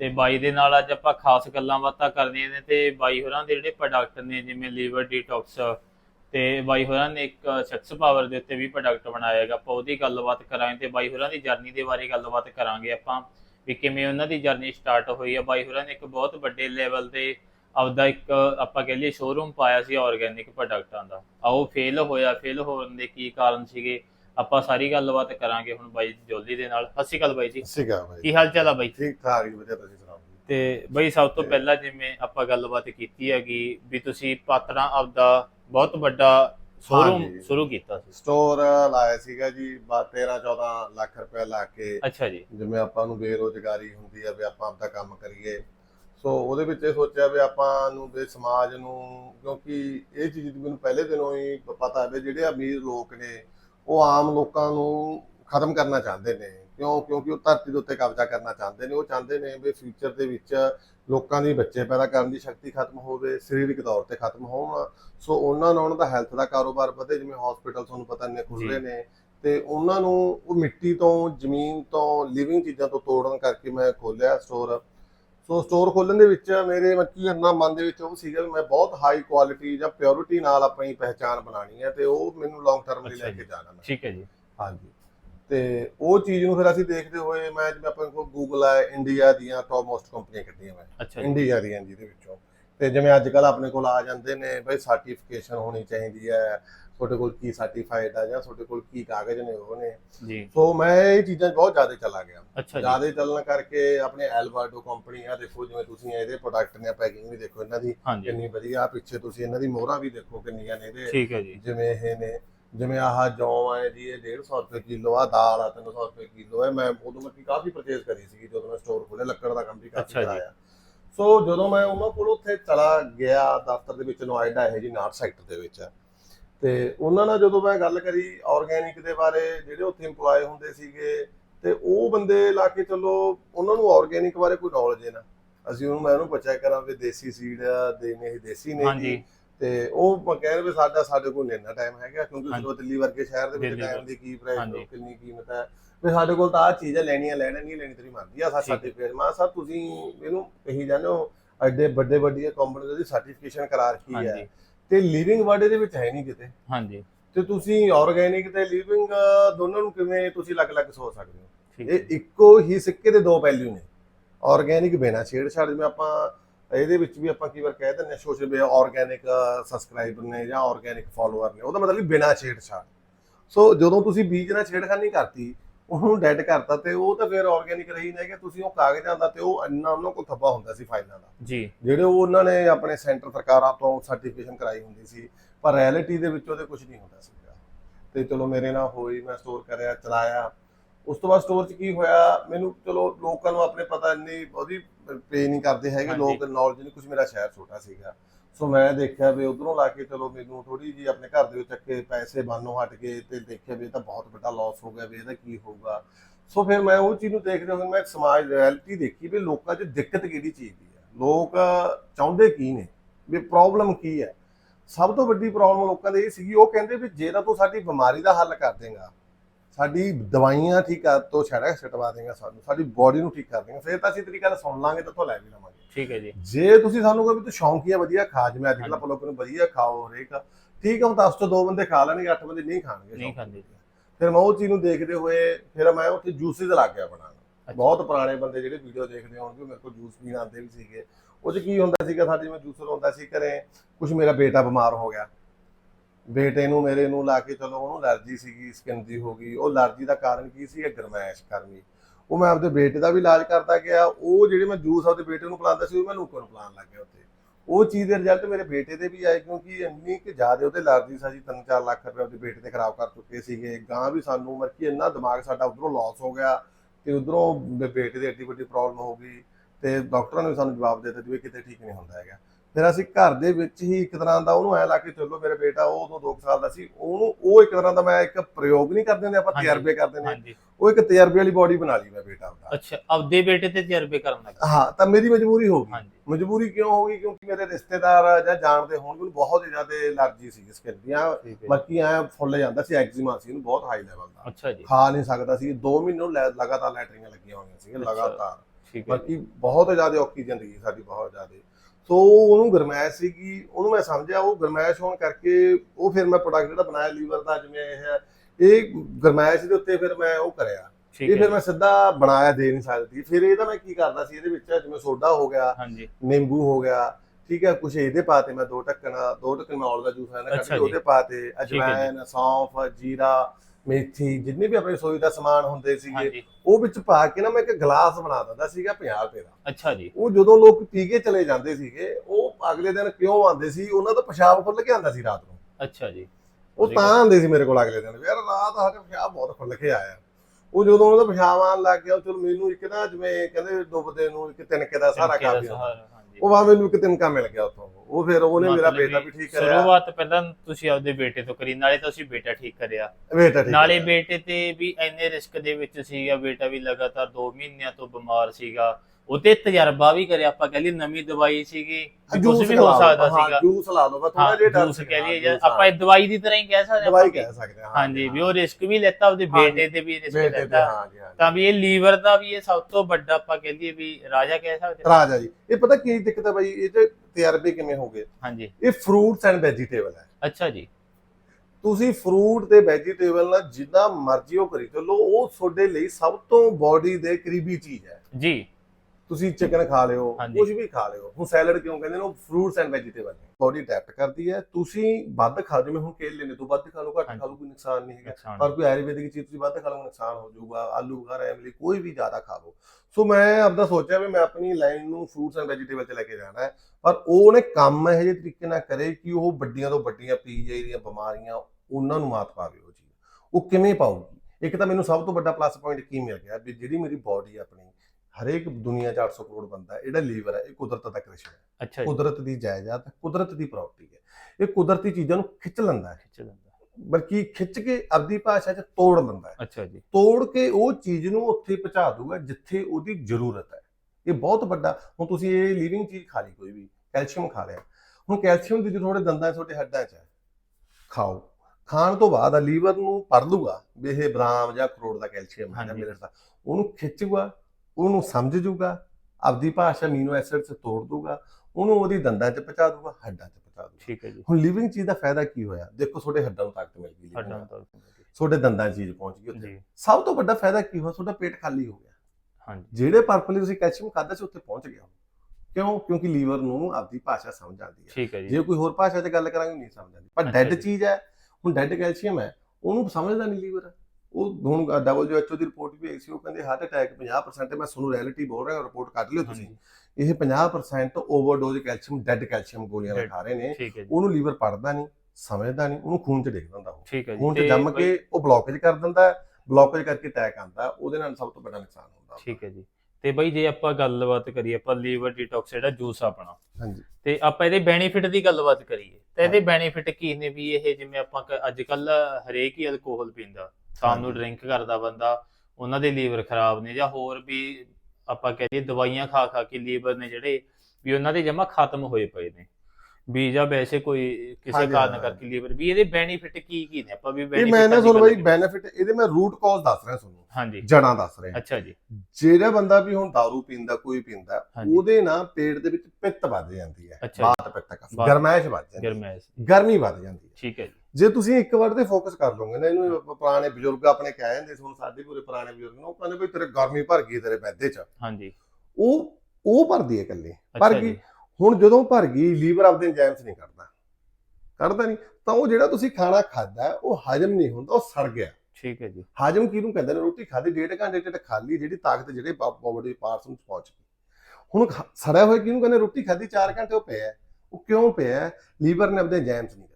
ਤੇ ਬਾਈ ਦੇ ਨਾਲ ਅੱਜ ਆਪਾਂ ਖਾਸ ਗੱਲਾਂ ਬਾਤਾਂ ਕਰਨੀਆਂ ਨੇ ਤੇ ਬਾਈ ਹੋਰਾਂ ਦੇ ਜਿਹੜੇ ਪ੍ਰੋਡਕਟ ਨੇ ਜਿਵੇਂ ਲੀਵਰ ਡੀਟੌਕਸ ਤੇ ਬਾਈ ਹੋਰਾਂ ਨੇ ਇੱਕ ਸੈਕਸ ਪਾਵਰ ਦੇ ਉੱਤੇ ਵੀ ਪ੍ਰੋਡਕਟ ਬਣਾਇਆ ਹੈਗਾ। ਆਪਾਂ ਉਹਦੀ ਗੱਲਬਾਤ ਕਰਾਂਗੇ ਤੇ ਬਾਈ ਹੋਰਾਂ ਦੀ ਜਰਨੀ ਦੇ ਬਾਰੇ ਗੱਲਬਾਤ ਕਰਾਂਗੇ ਆਪਾਂ ਵੀ ਕਿਵੇਂ ਉਹਨਾਂ ਦੀ ਜਰਨੀ ਸਟਾਰਟ ਹੋਈ ਹੈ ਬਾਈ ਹੋਰਾਂ ਨੇ ਇੱਕ ਬਹੁਤ ਵੱਡੇ ਲੈਵਲ ਤੇ ਆਪਦਾ ਇੱਕ ਆਪਾਂ ਕਹਿ ਲਈਏ ਸ਼ੋਰੂਮ ਪਾਇਆ ਸੀ ਆਰਗੈਨਿਕ ਪ੍ਰੋਡਕਟਾਂ ਦਾ। ਆਓ ਫੇਲ ਹੋਇਆ ਫੇਲ ਹੋਣ ਦੇ ਕੀ ਕਾਰਨ ਸੀਗੇ? ਆਪਾਂ ਸਾਰੀ ਗੱਲਬਾਤ ਕਰਾਂਗੇ ਹੁਣ ਬਾਈ ਜੋਲੀ ਦੇ ਨਾਲ। ਸਤਿ ਸ਼੍ਰੀ ਅਕਾਲ ਬਾਈ ਜੀ। ਸਿਗਾ ਭਾਈ ਕੀ ਹਾਲ ਚਾਲ ਆ ਬਾਈ? ਠੀਕ ਠਾਕ ਜੀ ਵਧੀਆ ਤੁਸੀਂ ਸੁਣਾਓ ਜੀ। ਤੇ ਬਾਈ ਸਭ ਤੋਂ ਪਹਿਲਾਂ ਜਿਵੇਂ ਆਪਾਂ ਗੱਲਬਾਤ ਕੀਤੀ ਹੈਗੀ ਵੀ ਤੁਸੀਂ ਪਾਤੜਾ ਆਪਦਾ ਬਹੁਤ ਵੱਡਾ ਸ਼ੋਰੂਮ ਹਾਂਜੀ। ਸ਼ੁਰੂ ਕੀਤਾ ਸੀ। ਸਟੋਰ ਲਾਇਆ ਸੀਗਾ ਜੀ ਬਾ 13 14 ਲੱਖ ਰੁਪਏ ਲਾ ਕੇ। ਅੱਛਾ ਜੀ। ਜਿਵੇਂ ਆਪਾਂ ਨੂੰ ਬੇਰੋਜ਼ਗਾਰੀ ਹੁੰਦੀ ਆ ਵੀ ਆਪਾਂ ਆਪਦਾ ਕੰਮ ਕਰੀਏ। ਸੋ ਉਹਦੇ ਵਿੱਚ ਇਹ ਸੋਚਿਆ ਵੀ ਆਪਾਂ ਨੂੰ ਵੀ ਸਮਾਜ ਨੂੰ ਕਿਉਂਕਿ ਇਹ ਚੀਜ਼ ਦੀ ਮੈਨੂੰ ਪਹਿਲੇ ਦਿਨੋਂ ਹੀ ਪਤਾ ਹੈ ਵੀ ਜਿਹੜੇ ਅਮੀਰ ਲੋਕ ਨੇ ਉਹ ਆਮ ਲੋਕਾਂ ਨੂੰ ਖਤਮ ਕਰਨਾ ਚਾਹੁੰਦੇ ਨੇ। ਕਿਉਂ? ਕਿਉਂਕਿ ਉਹ ਧਰਤੀ ਦੇ ਉੱਤੇ ਕਬਜ਼ਾ ਕਰਨਾ ਚਾਹੁੰਦੇ ਨੇ। ਉਹ ਚਾਹੁੰਦੇ ਨੇ ਵੀ ਫਿਊਚਰ ਦੇ ਵਿੱਚ ਲੋਕਾਂ ਦੀ ਬੱਚੇ ਪੈਦਾ ਕਰਨ ਦੀ ਸ਼ਕਤੀ ਖਤਮ ਹੋਵੇ ਸਰੀਰਕ ਤੌਰ ਤੇ ਖਤਮ ਹੋਣ। ਸੋ ਉਹਨਾਂ ਨੂੰ ਉਹਨਾਂ ਦਾ ਹੈਲਥ ਦਾ ਕਾਰੋਬਾਰ ਵਧੇ ਜਿਵੇਂ ਹਸਪੀਟਲ ਤੁਹਾਨੂੰ ਪਤਾ ਇੰਨੇ ਖੁੱਲ ਜੀ। ਰਹੇ ਨੇ। ਤੇ ਉਹਨਾਂ ਨੂੰ ਉਹ ਮਿੱਟੀ ਤੋਂ ਜ਼ਮੀਨ ਤੋਂ ਲਿਵਿੰਗ ਚੀਜ਼ਾਂ ਤੋਂ ਤੋੜਨ ਕਰਕੇ ਮੈਂ ਖੋਲਿਆ ਸਟੋਰ ਸੋ ਸਟੋਰ ਖੋਲਣ ਦੇ ਵਿੱਚ ਮੇਰੇ ਮੱਕੀ ਅੰਨਾ ਮਨ ਦੇ ਵਿੱਚ ਉਹ ਸੀਗਾ ਵੀ ਮੈਂ ਬਹੁਤ ਹਾਈ ਕੁਆਲਿਟੀ ਜਾਂ ਪਿਓਰਿਟੀ ਨਾਲ ਆਪਣੀ ਪਹਿਚਾਨ ਬਣਾਣੀ ਹੈ ਤੇ ਉਹ ਮੈਨੂੰ ਲੌਂਗ ਟਰਮ ਲਈ ਲੈ। ਕੇ ਜਾਣਾ ਮੈਂ। ਠੀਕ ਹੈ ਜੀ। ਹਾਂਜੀ। ਤੇ ਉਹ ਚੀਜ਼ ਨੂੰ ਫਿਰ ਅਸੀਂ ਦੇਖਦੇ ਹੋਏ ਮੈਂ ਜਿਵੇਂ ਆਪਣੇ ਕੋਲ ਗੂਗਲ ਹੈ ਇੰਡੀਆ ਦੀਆਂ ਟੌਪ ਮੋਸਟ ਕੰਪਨੀਆਂ ਕੱਢੀਆਂ ਮੈਂ। ਇੰਡੀਆ ਦੀਆਂ ਜਿਹਦੇ ਵਿੱਚੋਂ। ਤੇ ਜਿਵੇਂ ਅੱਜ ਕੱਲ ਆਪਣੇ ਕੋਲ ਆ ਜਾਂਦੇ ਨੇ ਬਈ ਸਰਟੀਫਿਕੇਸ਼ਨ ਹੋਣੀ ਚਾਹੀਦੀ ਹੈ ਤੁਹਾਡੇ ਕੋਲ ਕੀ ਸਰਟੀਫਾਈਡ ਆ ਜਾਂ ਤੁਹਾਡੇ ਕੋਲ ਕੀ ਕਾਗਜ਼ ਨੇ ਉਹ ਨੇ। ਜੀ। ਸੋ ਮੈਂ ਇਹ ਚੀਜ਼ਾਂ ਬਹੁਤ ਜ਼ਿਆਦਾ ਚਲਾ ਗਿਆ। ਜ਼ਿਆਦਾ ਚੱਲਣ ਕਰਕੇ ਆਪਣੇ ਐਲਬਰਟੋ ਕੰਪਨੀ ਆ ਦੇਖੋ ਜਿਵੇਂ ਤੁਸੀਂ ਇਹਦੇ ਪ੍ਰੋਡਕਟ ਨੇ ਪੈਕਿੰਗ ਵੀ ਦੇਖੋ ਇਹਨਾਂ ਦੀ ਕਿੰਨੀ ਵਧੀਆ ਪਿੱਛੇ ਤੁਸੀਂ ਇਹਨਾਂ ਦੀ ਮੋਹਰਾਂ ਵੀ ਦੇਖੋ ਕਿੰਨੀਆਂ ਨੇ ਇਹਦੇ। ਠੀਕ ਹੈ ਜੀ। ਜਿਵੇਂ ਇਹ ਨੇ। ਜਿਵੇਂ ਆਹ ਜੌਂ ਹੈ ਜੀ ਇਹ 150 ਰੁਪਏ ਕਿਲੋ ਆ ਦਾਲ ਆ 300 ਰੁਪਏ ਕਿਲੋ ਹੈ ਮੈਂ ਉਦੋਂ ਮੈਂ ਕਾਫੀ ਪਰਚੇਸ ਕਰੀ ਸੀ ਜਦੋਂ ਮੈਂ ਸਟੋਰ ਖੋਲਿਆ ਲੱਕੜ ਦਾ ਕੰਮ ਵੀ ਕਾਫੀ। ਕਰਾਇਆ। ਸੋ ਜਦੋਂ ਮੈਂ ਉਹਨਾਂ ਕੋਲ ਉੱਥੇ ਚਲਾ ਗਿਆ ਦਫ਼ਤਰ ਦੇ ਵਿੱਚ ਨੋਇਡਾ ਇਹ ਜੀ ਨਾਰਥ ਸੈਕਟਰ ਦੇ ਵਿੱਚ। ਤੇ ਉਹਨਾਂ ਨਾਲ ਜਦੋਂ ਮੈਂ ਗੱਲ ਕਰੀ ਆਰਗੈਨਿਕ ਦੇ ਬਾਰੇ ਜਿਹੜੇ ਉੱਥੇ EMPLOYE ਹੁੰਦੇ ਸੀਗੇ ਤੇ ਉਹ ਬੰਦੇ ਲਾ ਕੇ ਚੱਲੋ ਉਹਨਾਂ ਨੂੰ ਆਰਗੈਨਿਕ ਬਾਰੇ ਕੋਈ ਨੌਲੇਜ ਨਾ। ਅਸੀਂ ਉਹਨੂੰ ਮੈਂ ਉਹਨੂੰ ਪੁੱਛਿਆ ਕਰਾਂ ਵੀ ਦੇਸੀ ਸੀਡ ਦੇ ਨੇ ਇਹ ਦੇਸੀ ਨੇ। ਜੀ। ਤੇ ਉਹ ਕਹਿ ਰਹੇ ਵੀ ਸਾਡਾ ਸਾਡੇ ਕੋਲ ਇੰਨਾ ਟਾਈਮ ਹੈਗਾ ਕਿਉਂਕਿ। ਜਦੋਂ ਦਿੱਲੀ ਵਰਗੇ ਸ਼ਹਿਰ ਦੇ ਵਿੱਚ ਟਾਈਮ ਦੀ ਕੀ ਪ੍ਰਾਈਸ। ਕਿੰਨੀ ਕੀਮਤ ਹੈ। ਵੀ ਸਾਡੇ ਕੋਲ ਤਾਂ ਆ ਚੀਜ਼ ਹੈ ਲੈਣੀ ਨਹੀਂ ਲੈਣੀ ਤੇਰੀ ਮਰਜ਼ੀ ਆ। ਸਰਟੀਫਿਕੇਟ ਮੈਂ ਸਰ ਤੁਸੀਂ ਇਹਨੂੰ ਕਹੀ ਜਾਂਦੇ ਹੋ ਐਡੇ ਵੱਡੇ ਵੱਡੀਆਂ ਕੰਪਨੀ ਦੀ ਸਰਟੀਫਿਕੇਸ਼ਨ ਕਰਾ ਰੱਖੀ ਹੈ। ਤੇ ਲਿਵਿੰਗ ਵਰਡ ਦੇ ਵਿੱਚ ਹੈ ਨਹੀਂ ਕਿਤੇ। ਹਾਂਜੀ। ਤੇ ਤੁਸੀਂ ਆਰਗੈਨਿਕ ਤੇ ਲਿਵਿੰਗ ਦੋਨਾਂ ਨੂੰ ਕਿਵੇਂ ਤੁਸੀਂ ਅਲੱਗ-ਅਲੱਗ ਸੋਚ ਸਕਦੇ ਹੈ? ਇਹ ਇੱਕੋ ਹੀ ਸਿੱਕੇ ਦੇ ਦੋ ਪਹਿਲੂ ਨੇ। ਆਰਗੈਨਿਕ ਬਿਨਾ ਛੇੜਛਾੜ ਜਿਵੇਂ ਆਪਾਂ ਇਹਦੇ ਵਿੱਚ ਵੀ ਆਪਾਂ ਕਈ ਵਾਰ ਕਹਿ ਦਿੰਦੇ ਸੋਸ਼ਲ ਮੀਡੀਆ ਆਰਗੈਨਿਕ ਸਬਸਕ੍ਰਾਈਬਰ ਨੇ ਜਾਂ ਆਰਗੈਨਿਕ ਫਾਲੋਅਰ ਨੇ ਉਹਦਾ ਮਤਲਬ ਬਿਨਾ ਛੇੜਛਾੜ। ਸੋ ਜਦੋਂ ਤੁਸੀਂ ਬੀਜ ਨਾਲ ਛੇੜਖਾਨੀ ਕਰਤੀ ਉਹਨੂੰ ਡੈਡ ਕਰਤਾ ਤੇ ਉਹ ਤਾਂ ਫਿਰ ਆਰਗੈਨਿਕ ਰਹੀ ਨਹੀਂ ਕਿ ਤੁਸੀਂ ਉਹ ਕਾਗਜ਼ਾਂ ਦਾ ਤੇ ਉਹ ਇੰਨਾ ਉਹਨਾਂ ਕੋਲ ਥੱਬਾ ਹੁੰਦਾ ਸੀ ਫਾਈਲਾਂ ਦਾ। ਜੀ। ਜਿਹੜੇ ਉਹ ਉਹਨਾਂ ਨੇ ਆਪਣੇ ਸੈਂਟਰ ਸਰਕਾਰਾਂ ਤੋਂ ਸਰਟੀਫਿਕੇਸ਼ਨ ਕਰਾਈ ਹੁੰਦੀ ਸੀ ਪਰ ਰਿਐਲਿਟੀ ਦੇ ਵਿੱਚ ਉਹਦੇ ਕੁਝ ਨਹੀਂ ਹੁੰਦਾ ਸੀਗਾ। ਤੇ ਚਲੋ ਮੇਰੇ ਨਾਲ ਹੋਈ ਮੈਂ ਸਟੋਰ ਕਰਿਆ ਚਲਾਇਆ। ਉਸ ਤੋਂ ਬਾਅਦ ਸਟੋਰ 'ਚ ਕੀ ਹੋਇਆ? ਮੈਨੂੰ ਚਲੋ ਲੋਕਾਂ ਨੂੰ ਆਪਣੇ ਪਤਾ ਇੰਨੀ ਉਹਦੀ ਪੇ ਨਹੀਂ ਕਰਦੇ ਹੈਗੇ। ਲੋਕ ਨੌਲੇਜ ਨਹੀਂ ਕੁਝ ਮੇਰਾ ਸ਼ਹਿਰ ਛੋਟਾ ਸੀਗਾ। ਸੋ ਮੈਂ ਦੇਖਿਆ ਵੀ ਉਧਰੋਂ ਲਾ ਕੇ ਚਲੋ ਮੈਨੂੰ ਥੋੜੀ ਜੀ ਆਪਣੇ ਘਰ ਦੇ ਵਿੱਚ ਚੱਕੇ ਪੈਸੇ ਬਾਨੋਂ ਹਟ ਗਏ ਤੇ ਦੇਖਿਆ ਵੀ ਇਹ ਤਾਂ ਬਹੁਤ ਵੱਡਾ ਲਾਸ ਹੋ ਗਿਆ ਵੀ ਇਹਦਾ ਕੀ ਹੋਊਗਾ। ਸੋ ਫਿਰ ਮੈਂ ਉਹ ਚੀਜ਼ ਨੂੰ ਦੇਖਦੇ ਹੋਏ ਮੈਂ ਇੱਕ ਸਮਾਜ ਰਿਐਲਿਟੀ ਦੇਖੀ ਵੀ ਲੋਕਾਂ 'ਚ ਦਿੱਕਤ ਕਿਹੜੀ ਚੀਜ਼ ਦੀ ਹੈ? ਲੋਕ ਚਾਹੁੰਦੇ ਕੀ ਨੇ? ਵੀ ਪ੍ਰੋਬਲਮ ਕੀ ਹੈ? ਸਭ ਤੋਂ ਵੱਡੀ ਪ੍ਰੋਬਲਮ ਲੋਕਾਂ ਦੇ ਇਹ ਸੀਗੀ ਉਹ ਕਹਿੰਦੇ ਵੀ ਜੇ ਤਾਂ ਤੂੰ ਸਾਡੀ ਬਿਮਾਰੀ ਦਾ ਹੱਲ ਕਰ ਦੇਗਾ ਸਾਡੀ ਦਵਾਈਆਂ ਠੀਕ ਕਰ ਤੋਂ ਛੜਾ ਛਟਵਾ ਦੇਗਾ ਸਾਨੂੰ ਸਾਡੀ ਬੋਡੀ ਨੂੰ ਠੀਕ ਕਰ ਦੇਗਾ ਫਿਰ ਤਾਂ ਅਸੀਂ ਤਰੀਕਾ ਨਾਲ ਸੁਣ ਲਾਂਗੇ ਤਾਂ ਤੋਂ ਲੈ ਵੀ ਲਵਾਂਗੇ ਠੀਕ ਹੈ ਜੀ ਜੇ ਤੁਸੀਂ ਸਾਨੂੰ ਕਹੋ ਵੀ ਤੂੰ ਸ਼ੌਂਕੀਆ ਵਧੀਆ ਖਾ ਜਿਵੇਂ ਅੱਜ ਕੱਲ੍ਹ। ਆਪਾਂ ਲੋਕਾਂ ਨੂੰ ਵਧੀਆ ਖਾਓ ਹਰੇਕ ਠੀਕ ਹੈ ਹੁਣ 10 ਤੋਂ 2 ਬੰਦੇ ਖਾ ਲੈਣਗੇ 8 ਬੰਦੇ ਨਹੀਂ ਖਾਣਗੇ ਨਹੀਂ ਸ਼ੌਂਕੀ। ਖਾਂਦੇ ਫਿਰ ਮੈਂ ਉਹ ਚੀਜ਼ ਨੂੰ ਦੇਖਦੇ ਹੋਏ ਫਿਰ ਮੈਂ ਉੱਥੇ ਜੂਸਿਸ ਲੱਗ ਗਿਆ ਬਣਾਉਣ। ਬਹੁਤ ਪੁਰਾਣੇ ਬੰਦੇ ਜਿਹੜੇ ਵੀਡੀਓ ਦੇਖਦੇ ਹੋਣਗੇ ਮੇਰੇ ਕੋਲ ਜੂਸ ਪੀਣ ਆਉਂਦੇ ਵੀ ਸੀਗੇ ਉਹ 'ਚ ਕੀ ਹੁੰਦਾ ਸੀਗਾ ਸਾਡੇ ਜਿਵੇਂ ਜੂਸਰ ਹੁੰਦਾ ਸੀ ਘਰੇ ਕੁਝ ਮੇਰਾ ਬੇਟਾ ਬਿਮਾਰ ਹੋ ਗਿਆ ਬੇਟੇ ਨੂੰ, ਮੇਰੇ ਨੂੰ ਲਾ ਕੇ ਚਲੋ, ਉਹਨੂੰ ਅਲਰਜੀ ਸੀਗੀ ਸਕਿਨ ਦੀ ਹੋ ਗਈ। ਉਹ ਅਲਰਜੀ ਦਾ ਕਾਰਨ ਕੀ ਸੀ? ਗਰਮੈਸ਼ ਕਰਨੀ। ਉਹ ਮੈਂ ਆਪਦੇ ਬੇਟੇ ਦਾ ਵੀ ਇਲਾਜ ਕਰਦਾ ਗਿਆ। ਉਹ ਜਿਹੜੇ ਮੈਂ ਜੂਸ ਆਪਦੇ ਬੇਟੇ ਨੂੰ ਪਿਲਾਉਂਦਾ ਸੀ, ਉਹ ਮੈਂ ਲੋਕਾਂ ਨੂੰ ਪਿਲਾਉਣ ਲੱਗ ਗਿਆ ਉੱਥੇ। ਉਹ ਚੀਜ਼ ਦੇ ਰਿਜ਼ਲਟ ਮੇਰੇ ਬੇਟੇ ਦੇ ਵੀ ਆਏ, ਕਿਉਂਕਿ ਇੰਨੀ ਕਿ ਜ਼ਿਆਦਾ ਉਹਦੇ ਅਲਰਜੀ ਸੀ। 3-4 ਲੱਖ ਰੁਪਏ ਉਹਦੇ ਬੇਟੇ ਤੇ ਖਰਾਬ ਕਰ ਚੁੱਕੇ ਸੀਗੇ। ਗਾਂ ਵੀ ਸਾਨੂੰ ਮਰ ਕਿ ਇੰਨਾ ਦਿਮਾਗ ਸਾਡਾ ਉਧਰੋਂ ਲਾਸ ਹੋ ਗਿਆ ਤੇ ਉਧਰੋਂ ਬੇਟੇ ਦੀ ਐਡੀ ਵੱਡੀ ਪ੍ਰੋਬਲਮ ਹੋ ਗਈ ਤੇ ਡਾਕਟਰਾਂ ਨੇ ਵੀ ਸਾਨੂੰ ਜਵਾਬ ਦੇ ਦਿੱਤਾ ਵੀ ਕਿਤੇ ਠੀਕ ਨਹੀਂ ਹੁੰਦਾ ਹੈਗਾ। ਫਿਰ ਅਸੀਂ ਘਰ ਦੇ ਵਿੱਚ ਹੀ ਇੱਕ ਤਰ੍ਹਾਂ ਦਾ ਉਹਨੂੰ ਐ ਲਾ ਕੇ ਚੱਲੋ ਮੇਰੇ ਬੇਟਾ ਉਹ ਉਦੋਂ 2 ਸਾਲ ਦਾ ਸੀ ਉਹਨੂੰ ਉਹ ਇੱਕ ਤਰ੍ਹਾਂ ਦਾ ਮੈਂ ਇੱਕ ਪ੍ਰਯੋਗ ਨਹੀਂ ਕਰਦੇ ਨੇ ਆਪਾਂ। ਤਜਰਬੇ ਕਰਦੇ ਨੇ ਉਹ ਇੱਕ ਤਜਰਬੇ ਵਾਲੀ ਬਾਡੀ ਬਣਾ ਲਈ ਮੈਂ ਬੇਟਾ ਉਹਦਾ ਅੱਛਾ ਆਪਦੇ ਬੇਟੇ ਤੇ ਤਜਰਬੇ ਕਰਨ ਲੱਗਾ ਹਾਂ ਤਾਂ ਮੇਰੀ ਮਜਬੂਰੀ ਹੋ ਗਈ। ਮਜਬੂਰੀ ਕਿਉਂ ਹੋ ਗਈ? ਕਿਉਂਕਿ ਮੇਰੇ ਰਿਸ਼ਤੇਦਾਰ ਜਾਂ ਜਾਣਦੇ ਹੋਣ ਮੈਨੂੰ ਬਹੁਤ ਹੀ ਜ਼ਿਆਦਾ ਐਲਰਜੀ ਸੀ ਸਕਿਨ ਦੀਆਂ ਬਾਕੀ ਐ ਫੁੱਲ ਜਾਂਦਾ ਸੀ ਐਗਜ਼ੀਮਾ ਸੀ ਇਹਨੂੰ ਬਹੁਤ ਹਾਈ ਲੈਵਲ ਦਾ। ਅੱਛਾ ਜੀ। ਖਾ ਨਹੀਂ ਸਕਦਾ ਸੀ 2 ਮਹੀਨੇ ਲਗਾਤਾਰ ਲੈਟਰਿੰਗਾਂ ਲੱਗੀਆਂ ਹੋਈਆਂ ਸੀ। ਲਗਾਤਾਰ। ਠੀਕ ਹੈ। ਬਾਕੀ ਬਹੁਤ ਜ਼ਿਆਦਾ ਔਖੀ ਜ਼ਿੰਦਗੀ ਸਾਡੀ ਬਹੁਤ ਜ਼ਿਆਦਾ। ਸੋ ਉਹਨੂੰ ਗਰਮੈਸ਼ ਸੀਗੀ ਉਹਨੂੰ ਮੈਂ ਸਮਝਿਆ ਉਹ ਗਰਮੈਸ਼ ਹੋਣ ਕਰਕੇ ਉਹ ਫਿਰ ਮੈਂ ਪ੍ਰੋਡਕਟ ਜਿਹੜਾ ਬਣਾਇਆ ਲੀਵਰ ਦਾ ਜਿਵੇਂ ਇਹ ਹੈ ਇਹ ਗਰਮੈਸ਼ ਦੇ ਉੱਤੇ ਫਿਰ ਮੈਂ ਉਹ ਕਰਿਆ। ਇਹ ਫਿਰ। ਮੈਂ ਸਿੱਧਾ ਬਣਾਇਆ ਦੇ ਨਹੀਂ ਸਕਦੀ। ਫਿਰ ਇਹਦਾ ਮੈਂ ਕੀ ਕਰਦਾ ਸੀ ਇਹਦੇ ਵਿੱਚ ਜਿਵੇਂ ਸੋਡਾ ਹੋ ਗਿਆ ਹਾਂਜੀ। ਨਿੰਬੂ ਹੋ ਗਿਆ ਠੀਕ ਹੈ ਕੁਛ ਇਹਦੇ ਪਾਤੇ ਮੈਂ ਦੋ ਢੱਕਣਾ ਦੋ ਢੱਕਣ ਮੈਂ ਔਲ ਦਾ ਜੂਸ ਹੈ ਨਾ ਕੱਢ ਕੇ। ਉਹਦੇ ਪਾਤੇ ਅਜਵਾਇਨ ਸੌਂਫ ਜੀਰਾ ਮੇਥੀ ਜਿੰਨੇ ਵੀ ਆਪਣੇ ਰਸੋਈ ਦਾ ਸਮਾਨ ਹੁੰਦੇ ਸੀਗੇ ਉਹ ਵਿੱਚ ਪਾ ਕੇ ਨਾ ਮੈਂ ਇੱਕ ਗਲਾਸ ਬਣਾ ਦਿੰਦਾ ਸੀਗਾ 50 ਰੁਪਏ ਦਾ। ਅੱਛਾ ਜੀ। ਉਹ ਜਦੋਂ ਲੋਕ ਪੀ ਕੇ ਚਲੇ ਜਾਂਦੇ ਸੀਗੇ ਉਹ ਅਗਲੇ ਦਿਨ ਕਿਉਂ ਆਉਂਦੇ ਸੀ ਉਹਨਾਂ ਦਾ ਪਿਸ਼ਾਬ ਖੁੱਲ ਕੇ ਆਉਂਦਾ ਸੀ ਰਾਤ ਨੂੰ। ਅੱਛਾ ਜੀ। ਉਹ ਤਾਂ। ਆਉਂਦੇ ਸੀ ਮੇਰੇ ਕੋਲ ਅਗਲੇ ਦਿਨ ਯਾਰ ਰਾਤ ਸਾਡੇ ਪਿਸ਼ਾਬ ਬਹੁਤ ਖੁੱਲ ਕੇ ਆਇਆ। ਉਹ ਜਦੋਂ ਉਹਨਾਂ ਦਾ ਪਿਸ਼ਾਬ ਆਉਣ ਲੱਗ ਗਿਆ ਚਲੋ ਮੈਨੂੰ ਇੱਕ ਨਾ ਜਿਵੇਂ ਕਹਿੰਦੇ ਡੁੱਬਦੇ ਨੂੰ ਇੱਕ ਤਿਨਕੇ ਦਾ ਸਹਾਰਾ ਕਾਫੀ ਉਹ ਵਾ ਮੈਨੂੰ ਇੱਕ ਤਿਨਕਾ ਮਿਲ ਗਿਆ ਉੱਥੋਂ। ਉਹ ਫਿਰ ਉਹਨੇ ਮੇਰਾ ਬੇਟਾ ਵੀ ਠੀਕ ਕਰਿਆ। ਸ਼ੁਰੂਆਤ ਪਹਿਲਾਂ ਤੁਸੀਂ ਆਪਦੇ ਬੇਟੇ ਤੋਂ ਕਰੀ ਨਾਲੇ ਤੁਸੀਂ ਬੇਟਾ ਠੀਕ ਕਰਿਆ। ਬੇਟਾ ਠੀਕ ਨਾਲੇ। ਬੇਟੇ ਤੇ ਵੀ ਇੰਨੇ ਰਿਸਕ ਦੇ ਵਿੱਚ ਸੀਗਾ ਬੇਟਾ ਵੀ ਲਗਾਤਾਰ 2 ਮਹੀਨਿਆਂ ਤੋਂ ਬਿਮਾਰ ਸੀਗਾ। ਉਹਤੇ ਤਜਰਬਾ ਵੀ ਕਰਿਆ ਆਪਾਂ ਕਹਿ ਲਈ ਨਵੀਂ ਦਵਾਈ ਸੀਗੀ ਕੁਝ ਵੀ ਹੋ ਸਕਦਾ ਸੀਗਾ। ਜੂਸ ਲਾ ਲਓ ਬਸ ਥੋੜਾ ਜਿਹਾ ਡਰ ਜੂਸ ਕਹਿ ਲਈਏ ਆਪਾਂ ਇਹ ਦਵਾਈ ਦੀ ਤਰ੍ਹਾਂ ਹੀ ਕਹਿ ਸਕਦੇ ਦਵਾਈ ਕਹਿ। ਸਕਦੇ ਹਾਂ ਹਾਂਜੀ ਵੀ ਉਹ ਰਿਸਕ ਵੀ ਲੈਤਾ ਉਹਦੇ। ਬੇਟੇ ਤੇ ਵੀ ਰਿਸਕ ਲੈਤਾ। ਤਾਂ ਵੀ ਇਹ ਲੀਵਰ ਦਾ ਵੀ ਇਹ ਸਭ ਤੋਂ ਵੱਡਾ ਆਪਾਂ ਕਹਿੰਦੇ ਵੀ ਰਾਜਾ ਕਹਿ ਸਕਦੇ। ਰਾਜਾ ਜੀ ਇਹ ਪਤਾ ਕੀ ਦਿੱਕਤ ਹੈ ਬਾਈ ਇਹ ਤੇ ਤਜਰਬੇ ਕਿਵੇਂ ਹੋ ਗਏ? ਹਾਂਜੀ। ਇਹ ਫਰੂਟਸ ਐਂਡ ਵੈਜੀਟੇਬਲ ਹੈ। ਅੱਛਾ ਜੀ। ਤੁਸੀਂ ਫਰੂਟ ਤੇ ਵੈਜੀਟੇਬਲ ਨਾਲ ਜਿੰਨਾ ਮਰਜ਼ੀ ਉਹ ਕਰੀ ਚੱਲੋ ਉਹ ਤੁਹਾਡੇ ਲਈ ਸਭ ਤੋਂ ਬਾਡੀ ਦੇ ਕਰੀਬੀ ਚੀਜ਼ ਹੈ। ਜੀ। ਤੁਸੀਂ ਚਿਕਨ ਖਾ ਲਿਓ। ਕੁਝ ਵੀ ਖਾ ਲਿਓ। ਹੁਣ ਸੈਲਡ ਕਿਉਂ ਕਹਿੰਦੇ ਨੇ? ਉਹ fruits and vegetable body adapt ਕਰਦੀ ਹੈ। ਤੁਸੀਂ ਵੱਧ ਖਾ ਜਿਵੇਂ ਹੁਣ ਕੇਲੇ ਨੇ ਤੋਂ ਵੱਧ ਖਾ ਲਓ ਘੱਟ। ਖਾ ਲਓ ਕੋਈ ਨੁਕਸਾਨ ਨਹੀਂ ਹੈਗਾ। ਪਰ ਕੋਈ ਆਯੁਰਵੈਦਿਕ ਚੀਜ਼ ਤੁਸੀਂ ਵੱਧ ਖਾ ਲਓ ਨੁਕਸਾਨ ਹੋ ਜਾਊਗਾ। ਆਲੂ ਵਗੈਰਾ ਐਮਲੀ ਕੋਈ ਵੀ ਜ਼ਿਆਦਾ ਖਾਵੋ ਸੋ ਮੈਂ ਆਪਦਾ ਸੋਚਿਆ ਵੀ ਮੈਂ ਆਪਣੀ ਲਾਈਨ ਨੂੰ ਫਰੂਟਸ ਐਂਡ ਵੈਜੀਟੇਬਲ ਤੇ ਲੈ ਕੇ ਜਾਣਾ ਹੈ। ਪਰ ਉਹ ਨੇ ਕੰਮ ਇਹੋ ਜਿਹੇ ਤਰੀਕੇ ਨਾਲ ਕਰੇ ਕਿ ਉਹ ਵੱਡੀਆਂ ਤੋਂ ਵੱਡੀਆਂ ਪੀਜੀਆਈ ਦੀਆਂ ਬਿਮਾਰੀਆਂ ਉਹਨਾਂ ਨੂੰ ਮਾਤ ਪਾਵੇ ਉਹ ਚੀਜ਼। ਉਹ ਕਿਵੇਂ ਪਾਊਗੀ? ਇੱਕ ਤਾਂ ਮੈਨੂੰ ਸਭ ਤੋਂ ਵੱਡਾ ਪਲੱਸ ਪੁਆਇੰਟ ਕੀ ਮਿਲ ਗਿਆ ਵੀ ਜਿਹੜੀ ਮੇਰੀ ਬਾਡੀ ਆਪਣੀ ਹਰੇਕ ਦੁਨੀਆ 'ਚ 800 ਕਰੋੜ ਬੰਦਾ ਹੈ, ਇਹਦਾ ਲੀਵਰ ਹੈ ਇਹ ਕੁਦਰਤ ਦਾ ਕ੍ਰਿਸ਼ਨ ਹੈ। ਅੱਛਾ ਜੀ। ਕੁਦਰਤ ਦੀ ਜਾਇਦਾਦ ਹੈ ਕੁਦਰਤ ਦੀ ਪ੍ਰਾਪਰਟੀ ਹੈ। ਇਹ ਕੁਦਰਤੀ ਚੀਜ਼ਾਂ ਨੂੰ ਖਿੱਚ ਲੈਂਦਾ ਹੈ। ਖਿੱਚ ਲੈਂਦਾ ਬਲਕਿ ਖਿੱਚ ਕੇ ਆਪਦੀ ਭਾਸ਼ਾ 'ਚ ਤੋੜ ਲੈਂਦਾ ਹੈ। ਅੱਛਾ ਜੀ। ਤੋੜ ਕੇ ਉਹ ਚੀਜ਼ ਨੂੰ ਉੱਥੇ ਪਹੁੰਚਾ ਦੂਗਾ ਜਿੱਥੇ ਉਹਦੀ ਜ਼ਰੂਰਤ ਹੈ। ਇਹ ਬਹੁਤ ਵੱਡਾ ਹੁਣ ਤੁਸੀਂ ਇਹ ਲਿਵਿੰਗ ਚੀਜ਼ ਖਾ ਲਈ ਕੋਈ ਵੀ ਕੈਲਸ਼ੀਅਮ ਖਾ ਲਿਆ। ਹੁਣ ਕੈਲਸ਼ੀਅਮ ਦੀ ਜੋ ਤੁਹਾਡੇ ਦੰਦਾਂ 'ਚ ਤੁਹਾਡੇ ਹੱਡਾਂ 'ਚ ਹੈ ਖਾਓ। ਖਾਣ ਤੋਂ ਬਾਅਦ ਆ ਲੀਵਰ ਨੂੰ ਪੜ ਲੂਗਾ ਵੀ ਇਹ ਬਰਾਮ ਜਾਂ ਕਰੋੜ ਦਾ ਕੈਲਸ਼ੀਅਮ ਹੈ ਜਾਂ ਹਾਂਜੀ। ਮਿਲਟਸ ਦਾ। ਉਹਨੂੰ ਖਿੱਚੂਗਾ ਉਹਨੂੰ ਸਮਝ ਜੂਗਾ ਆਪਦੀ ਭਾਸ਼ਾ ਅਮੀਨੋ ਐਸਿਡਸ ਤੋੜ ਦੂਗਾ ਉਹਨੂੰ ਉਹਦੀ ਦੰਦਾਂ 'ਚ ਪਹੁੰਚਾ ਦੂਗਾ ਹੱਡਾਂ 'ਚ ਪਹੁੰਚਾ ਦੂਗਾ। ਠੀਕ ਹੈ ਜੀ। ਹੁਣ ਲਿਵਿੰਗ ਚੀਜ਼ ਦਾ ਫਾਇਦਾ ਕੀ ਹੋਇਆ? ਦੇਖੋ ਤੁਹਾਡੇ ਹੱਡਾਂ ਨੂੰ ਤਾਕਤ ਮਿਲ ਗਈ ਹੱਡਾਂ ਨਾਲ। ਤੋਂ ਤੁਹਾਡੇ ਦੰਦਾਂ 'ਚ ਚੀਜ਼ ਪਹੁੰਚ ਗਈ ਉੱਥੇ। ਸਭ ਤੋਂ ਵੱਡਾ ਫਾਇਦਾ ਕੀ ਹੋਇਆ? ਤੁਹਾਡਾ ਪੇਟ ਖਾਲੀ ਹੋ ਗਿਆ। ਹਾਂਜੀ। ਜਿਹੜੇ ਪਰਪਲ ਤੁਸੀਂ ਕੈਲਸ਼ੀਅਮ ਖਾਦਾ ਸੀ ਉੱਥੇ ਪਹੁੰਚ ਗਿਆ। ਕਿਉਂ? ਕਿਉਂਕਿ ਲੀਵਰ ਨੂੰ ਆਪਦੀ ਭਾਸ਼ਾ ਸਮਝ ਆਉਂਦੀ ਹੈ। ਠੀਕ ਹੈ ਜੀ। ਜੇ ਕੋਈ ਹੋਰ ਭਾਸ਼ਾ 'ਚ ਗੱਲ ਕਰਾਂਗੇ ਨਹੀਂ ਸਮਝ ਆਉਂਦੀ। ਪਰ ਡੈਡ। ਚੀਜ਼ ਹੈ ਹੁਣ ਡੈਡ ਕੈਲਸ਼ੀਅਮ ਹੈ ਉਹਨੂੰ ਸਮਝਦਾ ਨਹੀਂ ਲੀਵਰ ਉਹ ਹੁਣ WHO ਦੀ ਰਿਪੋਰਟ ਵੀ ਆਈ ਸੀ ਉਹ ਕਹਿੰਦੇ ਹਾਰਟ ਅਟੈਕ 50% ਮੈਂ ਤੁਹਾਨੂੰ ਰਿਐਲਿਟੀ ਬੋਲ ਰਿਹਾ ਰਿਪੋਰਟ ਕੱਢ ਲਿਓ ਤੁਸੀਂ। ਇਹ 50% ਓਵਰਡੋਜ਼ ਕੈਲਸ਼ੀਅਮ ਡੈਡ ਕੈਲਸ਼ੀਅਮ ਗੋਲੀਆਂ। ਖਾ ਰਹੇ ਨੇ। ਉਹਨੂੰ ਲੀਵਰ ਪੜਦਾ ਨਹੀਂ ਸਮਝਦਾ ਨਹੀਂ ਉਹਨੂੰ ਖੂਨ 'ਚ ਡਿੱਗ ਦਿੰਦਾ ਉਹ। ਖੂਨ 'ਚ ਜੰਮ ਕੇ ਉਹ ਬਲੌਕੇਜ ਕਰ ਦਿੰਦਾ ਬਲੌਕੇਜ ਕਰਕੇ ਅਟੈਕ ਆਉਂਦਾ ਉਹਦੇ ਨਾਲ ਸਭ ਤੋਂ ਵੱਡਾ ਨੁਕਸਾਨ ਹੁੰਦਾ। ਠੀਕ ਹੈ ਜੀ। ਤੇ ਬਾਈ ਜੇ ਆਪਾਂ ਗੱਲਬਾਤ ਕਰੀਏ ਆਪਾਂ ਲੀਵਰ ਡਿਟੌਕਸ ਜਿਹੜਾ ਜੂਸ ਆਪਣਾ। ਹਾਂਜੀ। ਤੇ ਆਪਾਂ ਇਹਦੇ ਬੈਨੀਫਿਟ ਦੀ ਗੱਲਬਾਤ ਕਰੀਏ ਤਾਂ ਇਹਦੇ ਬੈਨੀਫਿਟ ਕੀ ਨੇ ਵੀ ਇਹ ਜਿਵੇਂ ਆਪਾਂ ਅੱਜ ਕੱਲ ਹਰੇਕ ਹੀ ਅਲਕੋਹਲ ਪੀਂਦਾ। ਸ਼ਾਮ ਨੂੰ। ਡਰਿੰਕ ਕਰਦਾ ਬੰਦਾ ਉਹਨਾਂ ਦੇ ਲੀਵਰ ਖਰਾਬ ਨੇ ਜਾਂ ਹੋਰ ਵੀ ਆਪਾਂ ਕਹਦੇ ਦਵਾਈਆਂ ਖਾ ਖਾ ਕੇ ਲੀਵਰ ਨੇ ਜਿਹੜੇ ਵੀ ਉਹਨਾਂ ਦੇ ਜਮਾ ਖਤਮ ਹੋਏ ਪਏ ਨੇ। ਵੀ ਜਾਂ ਵੈਸੇ ਕੋਈ ਕਿਸੇ ਕਾਰਨ। ਕਰਕੇ ਲੀਵਰ ਵੀ ਇਹਦੇ ਬੈਨੀਫਿਟ ਕੀ ਕੀ ਨੇ? ਆਪਾਂ ਵੀ ਇਹ benefit ਮੈਂ ਨਾ ਤੁਹਾਨੂੰ ਬਾਈ ਬੈਨੀਫਿਟ ਇਹਦੇ ਮੈਂ ਰੂਟ ਕਾਜ਼ ਦੱਸ ਰਿਹਾ ਤੁਹਾਨੂੰ। ਹਾਂਜੀ। ਜੜਾਂ ਦੱਸ ਰਿਹਾ। ਅੱਛਾ ਜੀ। ਜਿਹੜਾ ਬੰਦਾ ਵੀ ਹੁਣ दारू ਪੀਂਦਾ ਕੋਈ ਪੀਂਦਾ। ਉਹਦੇ ਨਾਲ ਪੇਟ ਦੇ ਵਿੱਚ ਪਿੱਤ ਵੱਧ ਜਾਂਦੀ ਹੈ। ਬਾਤ ਪਿੱਤ ਕਸ ਬਾਤ- ਗਰਮਾਇਸ਼ ਵੱਧ ਜਾਂਦੀ ਹੈ। ਗਰਮੈਸ਼। ਗਰਮੀ ਵੱਧ ਜਾਂਦੀ ਹੈ। ਠੀਕ ਹੈ ਜੀ। ਜੇ ਤੁਸੀਂ ਇੱਕ ਵਾਰ ਤੇ ਫੋਕਸ ਕਰ ਲਓਗੇ ਨਾ ਇਹਨੂੰ ਪੁਰਾਣੇ ਬਜ਼ੁਰਗ ਆਪਣੇ ਕਹਿ ਜਾਂਦੇ ਸੀ ਹੁਣ ਸਾਡੇ ਪੂਰੇ ਪੁਰਾਣੇ ਬਜ਼ੁਰਗ ਨੇ ਉਹ ਕਹਿੰਦੇ ਵੀ ਤੇਰੇ ਗਰਮੀ ਭਰ ਗਈ ਤੇਰੇ ਮੈਦੇ 'ਚ। ਹਾਂਜੀ। ਉਹ ਉਹ ਭਰਦੀ ਹੈ ਇਕੱਲੀ ਜੀ। ਕੀ ਹੁਣ ਜਦੋਂ ਭਰ ਗਈ ਲੀਵਰ ਆਪਦੇ ਐਂਜ਼ਾਈਮਸ ਨਹੀਂ ਕੱਢਦਾ। ਕੱਢਦਾ ਨਹੀਂ। ਤਾਂ ਉਹ ਜਿਹੜਾ ਤੁਸੀਂ ਖਾਣਾ ਖਾਦਾ ਉਹ ਹਜਮ ਨਹੀਂ ਹੁੰਦਾ ਉਹ ਸੜ ਗਿਆ। ਠੀਕ ਹੈ ਜੀ। ਹਜਮ ਕਿਹਨੂੰ ਕਹਿੰਦੇ ਨੇ? ਰੋਟੀ ਖਾਦੀ ਡੇਢ ਘੰਟੇ ਢਿੱਡ ਖਾਲੀ ਜਿਹੜੀ ਤਾਕਤ ਜਿਹੜੇ ਬਾਡੀ ਪਾਰਟਸ ਨੂੰ ਪਹੁੰਚ ਗਈ। ਹੁਣ ਖਾ- ਸੜਿਆ ਹੋਇਆ ਕਿਹਨੂੰ ਕਹਿੰਦੇ? ਰੋਟੀ ਖਾਦੀ 4 ਘੰਟੇ ਉਹ ਪਿਆ। ਉਹ ਕਿਉਂ ਪਿਆ? ਲੀਵਰ ਨੇ ਆਪਦੇ ਜੈਮਸ ਨਹੀਂ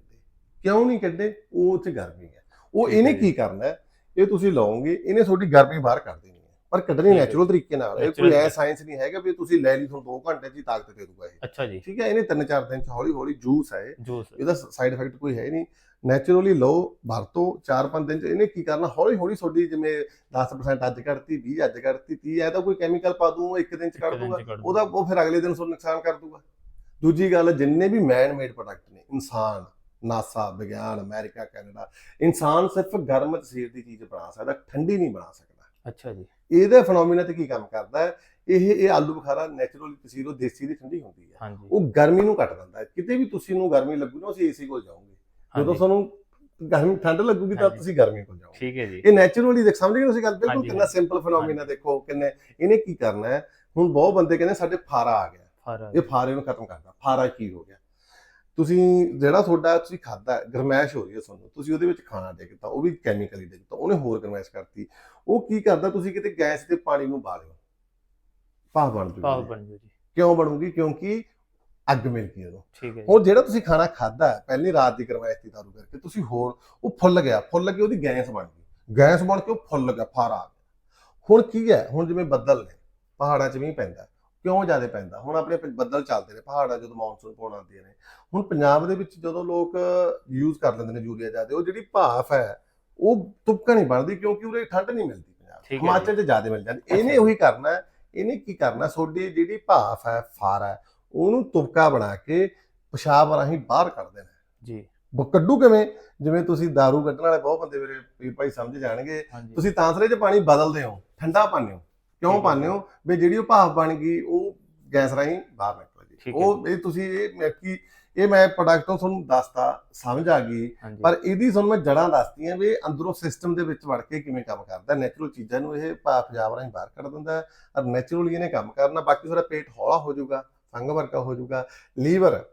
ਕਿਉਂ ਨਹੀਂ ਕੱਢੇ? ਉਹ ਉੱਥੇ ਗਰਮੀ ਹੈ। ਉਹ ਇਹਨੇ। ਕੀ ਕਰਨਾ? ਇਹ ਤੁਸੀਂ ਲਾਓਗੇ ਇਹਨੇ ਤੁਹਾਡੀ ਗਰਮੀ ਬਾਹਰ ਕਰ ਦੇਣੀ ਹੈ। ਪਰ ਕੱਢਣੀ। ਨੈਚੁਰਲ ਤਰੀਕੇ ਨਾਲ ਇਹ ਕੋਈ ਐ ਸਾਇੰਸ ਨਹੀਂ ਹੈਗਾ ਵੀ ਤੁਸੀਂ ਲੈ ਲਈ ਤੁਹਾਨੂੰ 2 ਘੰਟੇ 'ਚ ਹੀ ਤਾਕਤ ਦੇ ਦੂਗਾ ਇਹ। ਅੱਛਾ ਜੀ। ਠੀਕ ਹੈ ਇਹਨੇ 3-4 ਦਿਨ 'ਚ ਹੌਲੀ ਹੌਲੀ ਜੂਸ ਹੈ ਇਹਦਾ ਸਾਈਡ ਇਫੈਕਟ ਕੋਈ ਹੈ ਨਹੀਂ। ਨੈਚੁਰਲੀ ਲਓ ਵਰਤੋ 4-5 ਦਿਨ ਚ ਇਹਨੇ ਕੀ ਕਰਨਾ? ਹੌਲੀ ਹੌਲੀ ਤੁਹਾਡੀ ਜਿਵੇਂ 10% ਅੱਜ ਕੱਢਤੀ 20 ਅੱਜ ਕੱਢਤੀ 30 ਐ ਤਾਂ ਕੋਈ ਕੈਮੀਕਲ ਪਾ ਦੂੰ ਇੱਕ ਦਿਨ ਚ ਕੱਢ ਚ ਕੱਢ ਦੂਗਾ। ਉਹਦਾ ਉਹ ਫਿਰ ਅਗਲੇ ਦਿਨ ਤੁਹਾਨੂੰ ਨੁਕਸਾਨ ਕਰ ਦੂਗਾ। ਦੂਜੀ ਗੱਲ ਜਿੰਨੇ ਵੀ ਮੈਨ ਮੇਡ ਪ੍ਰੋਡਕਟ ਨੇ ਇਨਸਾਨ ਨਾਸਾ ਵਿਗਿਆਨ ਅਮਰੀਕਾ ਕੈਨੇਡਾ। ਇਨਸਾਨ ਸਿਰਫ ਗਰਮ ਤਸੀਰ ਦੀ ਚੀਜ਼ ਬਣਾ ਸਕਦਾ ਠੰਡੀ ਨਹੀਂ ਬਣਾ ਸਕਦਾ। ਅੱਛਾ ਜੀ। ਇਹਦੇ ਫੀਨੋਮੀਨਾ ਤੇ ਕੀ ਕੰਮ ਕਰਦਾ ਹੈ? ਇਹ ਇਹ ਆਲੂ ਬੁਖਾਰਾ ਨੈਚੁਰਲੀ ਤਸੀਰ ਉਹ ਦੇਸੀ ਦੀ ਠੰਡੀ ਹੁੰਦੀ ਹੈ। ਉਹ ਗਰਮੀ ਨੂੰ ਕੱਟ ਦਿੰਦਾ ਹੈ। ਕਿਤੇ ਵੀ ਤੁਸੀਂ ਨੂੰ ਗਰਮੀ ਲੱਗੂ ਨਾ ਅਸੀਂ ਏਸੀ ਕੋਲ ਜਾਓਗੇ। ਜਦੋਂ ਤੁਹਾਨੂੰ ਗਰਮੀ ਠੰਡ ਲੱਗੂਗੀ ਤਾਂ। ਤੁਸੀਂ ਗਰਮੀ ਕੋਲ ਜਾਓਗੇ। ਠੀਕ ਹੈ ਜੀ। ਇਹ ਨੈਚੁਰਲੀ ਦੇਖ ਸਮਝ ਗਏ ਤੁਸੀਂ ਗੱਲ? ਬਿਲਕੁਲ ਕਿੰਨਾ ਸਿੰਪਲ ਫੀਨੋਮੀਨਾ ਦੇਖੋ ਕਿੰਨੇ ਇਹਨੇ ਕੀ ਕਰਨਾ ਹੈ? ਹੁਣ ਬਹੁਤ ਬੰਦੇ ਕਹਿੰਦੇ ਸਾਡੇ ਫਾਰਾ ਆ ਗਿਆ। ਇਹ ਫਾਰੇ ਨੂੰ ਖਤਮ ਕਰਦਾ ਫਾਰਾ ਕੀ ਹੋ ਗਿਆ? ਤੁਸੀਂ ਜਿਹੜਾ ਤੁਹਾਡਾ ਤੁਸੀਂ ਖਾਦਾ ਗਰਮੈਸ਼ ਹੋ ਰਹੀ ਹੈ ਤੁਹਾਨੂੰ ਤੁਸੀਂ ਉਹਦੇ ਵਿੱਚ ਖਾਣਾ ਡਿੱਗਤਾ ਉਹ ਵੀ ਕੈਮੀਕਲੀ ਡਿੱਗਤਾ ਉਹਨੇ ਹੋਰ ਗਰਮੈਸ਼ ਕਰਤੀ। ਉਹ ਕੀ ਕਰਦਾ ਤੁਸੀਂ ਕਿਤੇ ਗੈਸ ਦੇ ਪਾਣੀ ਨੂੰ ਬਾਲਿਓ ਭਾਵ ਬਣ ਜੂਗੀ। ਬਣ ਜੂ ਜੀ ਕਿਉਂ ਬਣੂਗੀ? ਕਿਉਂਕਿ ਅੱਗ ਮਿਲ ਗਈ ਉਹਨੂੰ। ਠੀਕ ਹੈ ਹੁਣ ਜਿਹੜਾ ਤੁਸੀਂ ਖਾਣਾ ਖਾਦਾ ਪਹਿਲੀ ਰਾਤ ਦੀ ਗਰਮੈਸ਼ ਦੀ ਦਾਰੂ ਕਰਕੇ ਤੁਸੀਂ ਹੋਰ ਉਹ ਫੁੱਲ ਗਿਆ ਫੁੱਲ ਕੇ ਉਹਦੀ ਗੈਸ ਬਣ ਗਈ। ਗੈਸ ਬਣ ਕੇ ਉਹ ਫੁੱਲ ਗਿਆ ਫਾਰਾ ਆ ਗਿਆ। ਹੁਣ ਕੀ ਹੈ? ਹੁਣ ਜਿਵੇਂ ਬੱਦਲ ਨੇ ਪਹਾੜਾਂ 'ਚ ਮੀਂਹ ਪੈਂਦਾ। ਕਿਉਂ ਜ਼ਿਆਦਾ ਪੈਂਦਾ? ਹੁਣ ਆਪਣੇ ਬੱਦਲ ਚੱਲਦੇ ਨੇ ਪਹਾੜਾਂ ਜਦੋਂ ਮੌਨਸੂਨ ਪਾਉਣ ਆਉਂਦੀਆਂ ਨੇ। ਹੁਣ ਪੰਜਾਬ ਦੇ ਵਿੱਚ ਜਦੋਂ ਲੋਕ ਯੂਜ਼ ਕਰ ਲੈਂਦੇ ਨੇ ਯੂਰੀਆ ਜ਼ਿਆਦਾ ਉਹ ਜਿਹੜੀ ਭਾਫ ਹੈ ਉਹ ਤੁਪਕਾ ਨਹੀਂ ਬਣਦੀ ਕਿਉਂਕਿ ਉਰੇ ਠੰਡ ਨਹੀਂ ਮਿਲਦੀ ਪੰਜਾਬ ਹਿਮਾਚਲ 'ਚ ਜ਼ਿਆਦਾ ਮਿਲ ਜਾਂਦੀ। ਇਹਨੇ। ਉਹੀ ਕਰਨਾ ਹੈ ਇਹਨੇ ਕੀ ਕਰਨਾ ਤੁਹਾਡੀ ਜਿਹੜੀ ਭਾਫ ਹੈ ਫਾਰ ਹੈ ਉਹਨੂੰ ਤੁਪਕਾ ਬਣਾ ਕੇ ਪਿਸ਼ਾਬ ਰਾਹੀਂ ਬਾਹਰ ਕੱਢ ਦੇਣਾ ਜੀ। ਕੱਢੂ ਕਿਵੇਂ? ਜਿਵੇਂ ਤੁਸੀਂ दारू ਕੱਢਣ ਵਾਲੇ ਬਹੁਤ ਬੰਦੇ ਮੇਰੇ ਵੀਰ ਭਾਈ ਸਮਝ ਜਾਣਗੇ। ਤੁਸੀਂ ਤਾਂਸਰੇ 'ਚ ਪਾਣੀ ਬਦਲਦੇ ਹੋ ਠੰਡਾ ਪਾਉਂਦੇ ਹੋ। ਕਿਉਂ। ਪਾਉਂਦੇ ਹੋ? ਵੀ ਜਿਹੜੀ ਉਹ ਭਾਫ ਬਣ ਗਈ ਉਹ ਗੈਸ ਰਾਹੀਂ ਬਾਹਰ ਨਿਕਲ ਗਈ ਹੈ ਉਹ ਇਹ ਤੁਸੀਂ ਇਹ ਕੀ ਇਹ ਮੈਂ ਪ੍ਰੋਡਕਟ ਤੁਹਾਨੂੰ ਦੱਸਤਾ ਸਮਝ ਆ ਗਈ। ਪਰ ਇਹਦੀ ਤੁਹਾਨੂੰ ਮੈਂ ਜੜਾਂ ਦੱਸਤੀਆਂ ਵੀ ਅੰਦਰੋਂ ਸਿਸਟਮ ਦੇ ਵਿੱਚ ਵੜ ਕੇ ਕਿਵੇਂ ਕੰਮ ਕਰਦਾ। ਨੈਚੁਰਲ ਚੀਜ਼ਾਂ ਨੂੰ ਇਹ ਭਾਫ ਜਾਬ ਰਾਹੀਂ ਬਾਹਰ ਕੱਢ ਦਿੰਦਾ ਔਰ ਨੈਚੁਰਲੀ ਇਹਨੇ ਕੰਮ ਕਰਨਾ। ਬਾਕੀ ਤੁਹਾਡਾ ਪੇਟ ਹੌਲਾ ਹੋ ਜਾਊਗਾ ਸੰਗ ਵਰਗਾ ਹੋ ਜਾਊਗਾ ਲੀਵਰ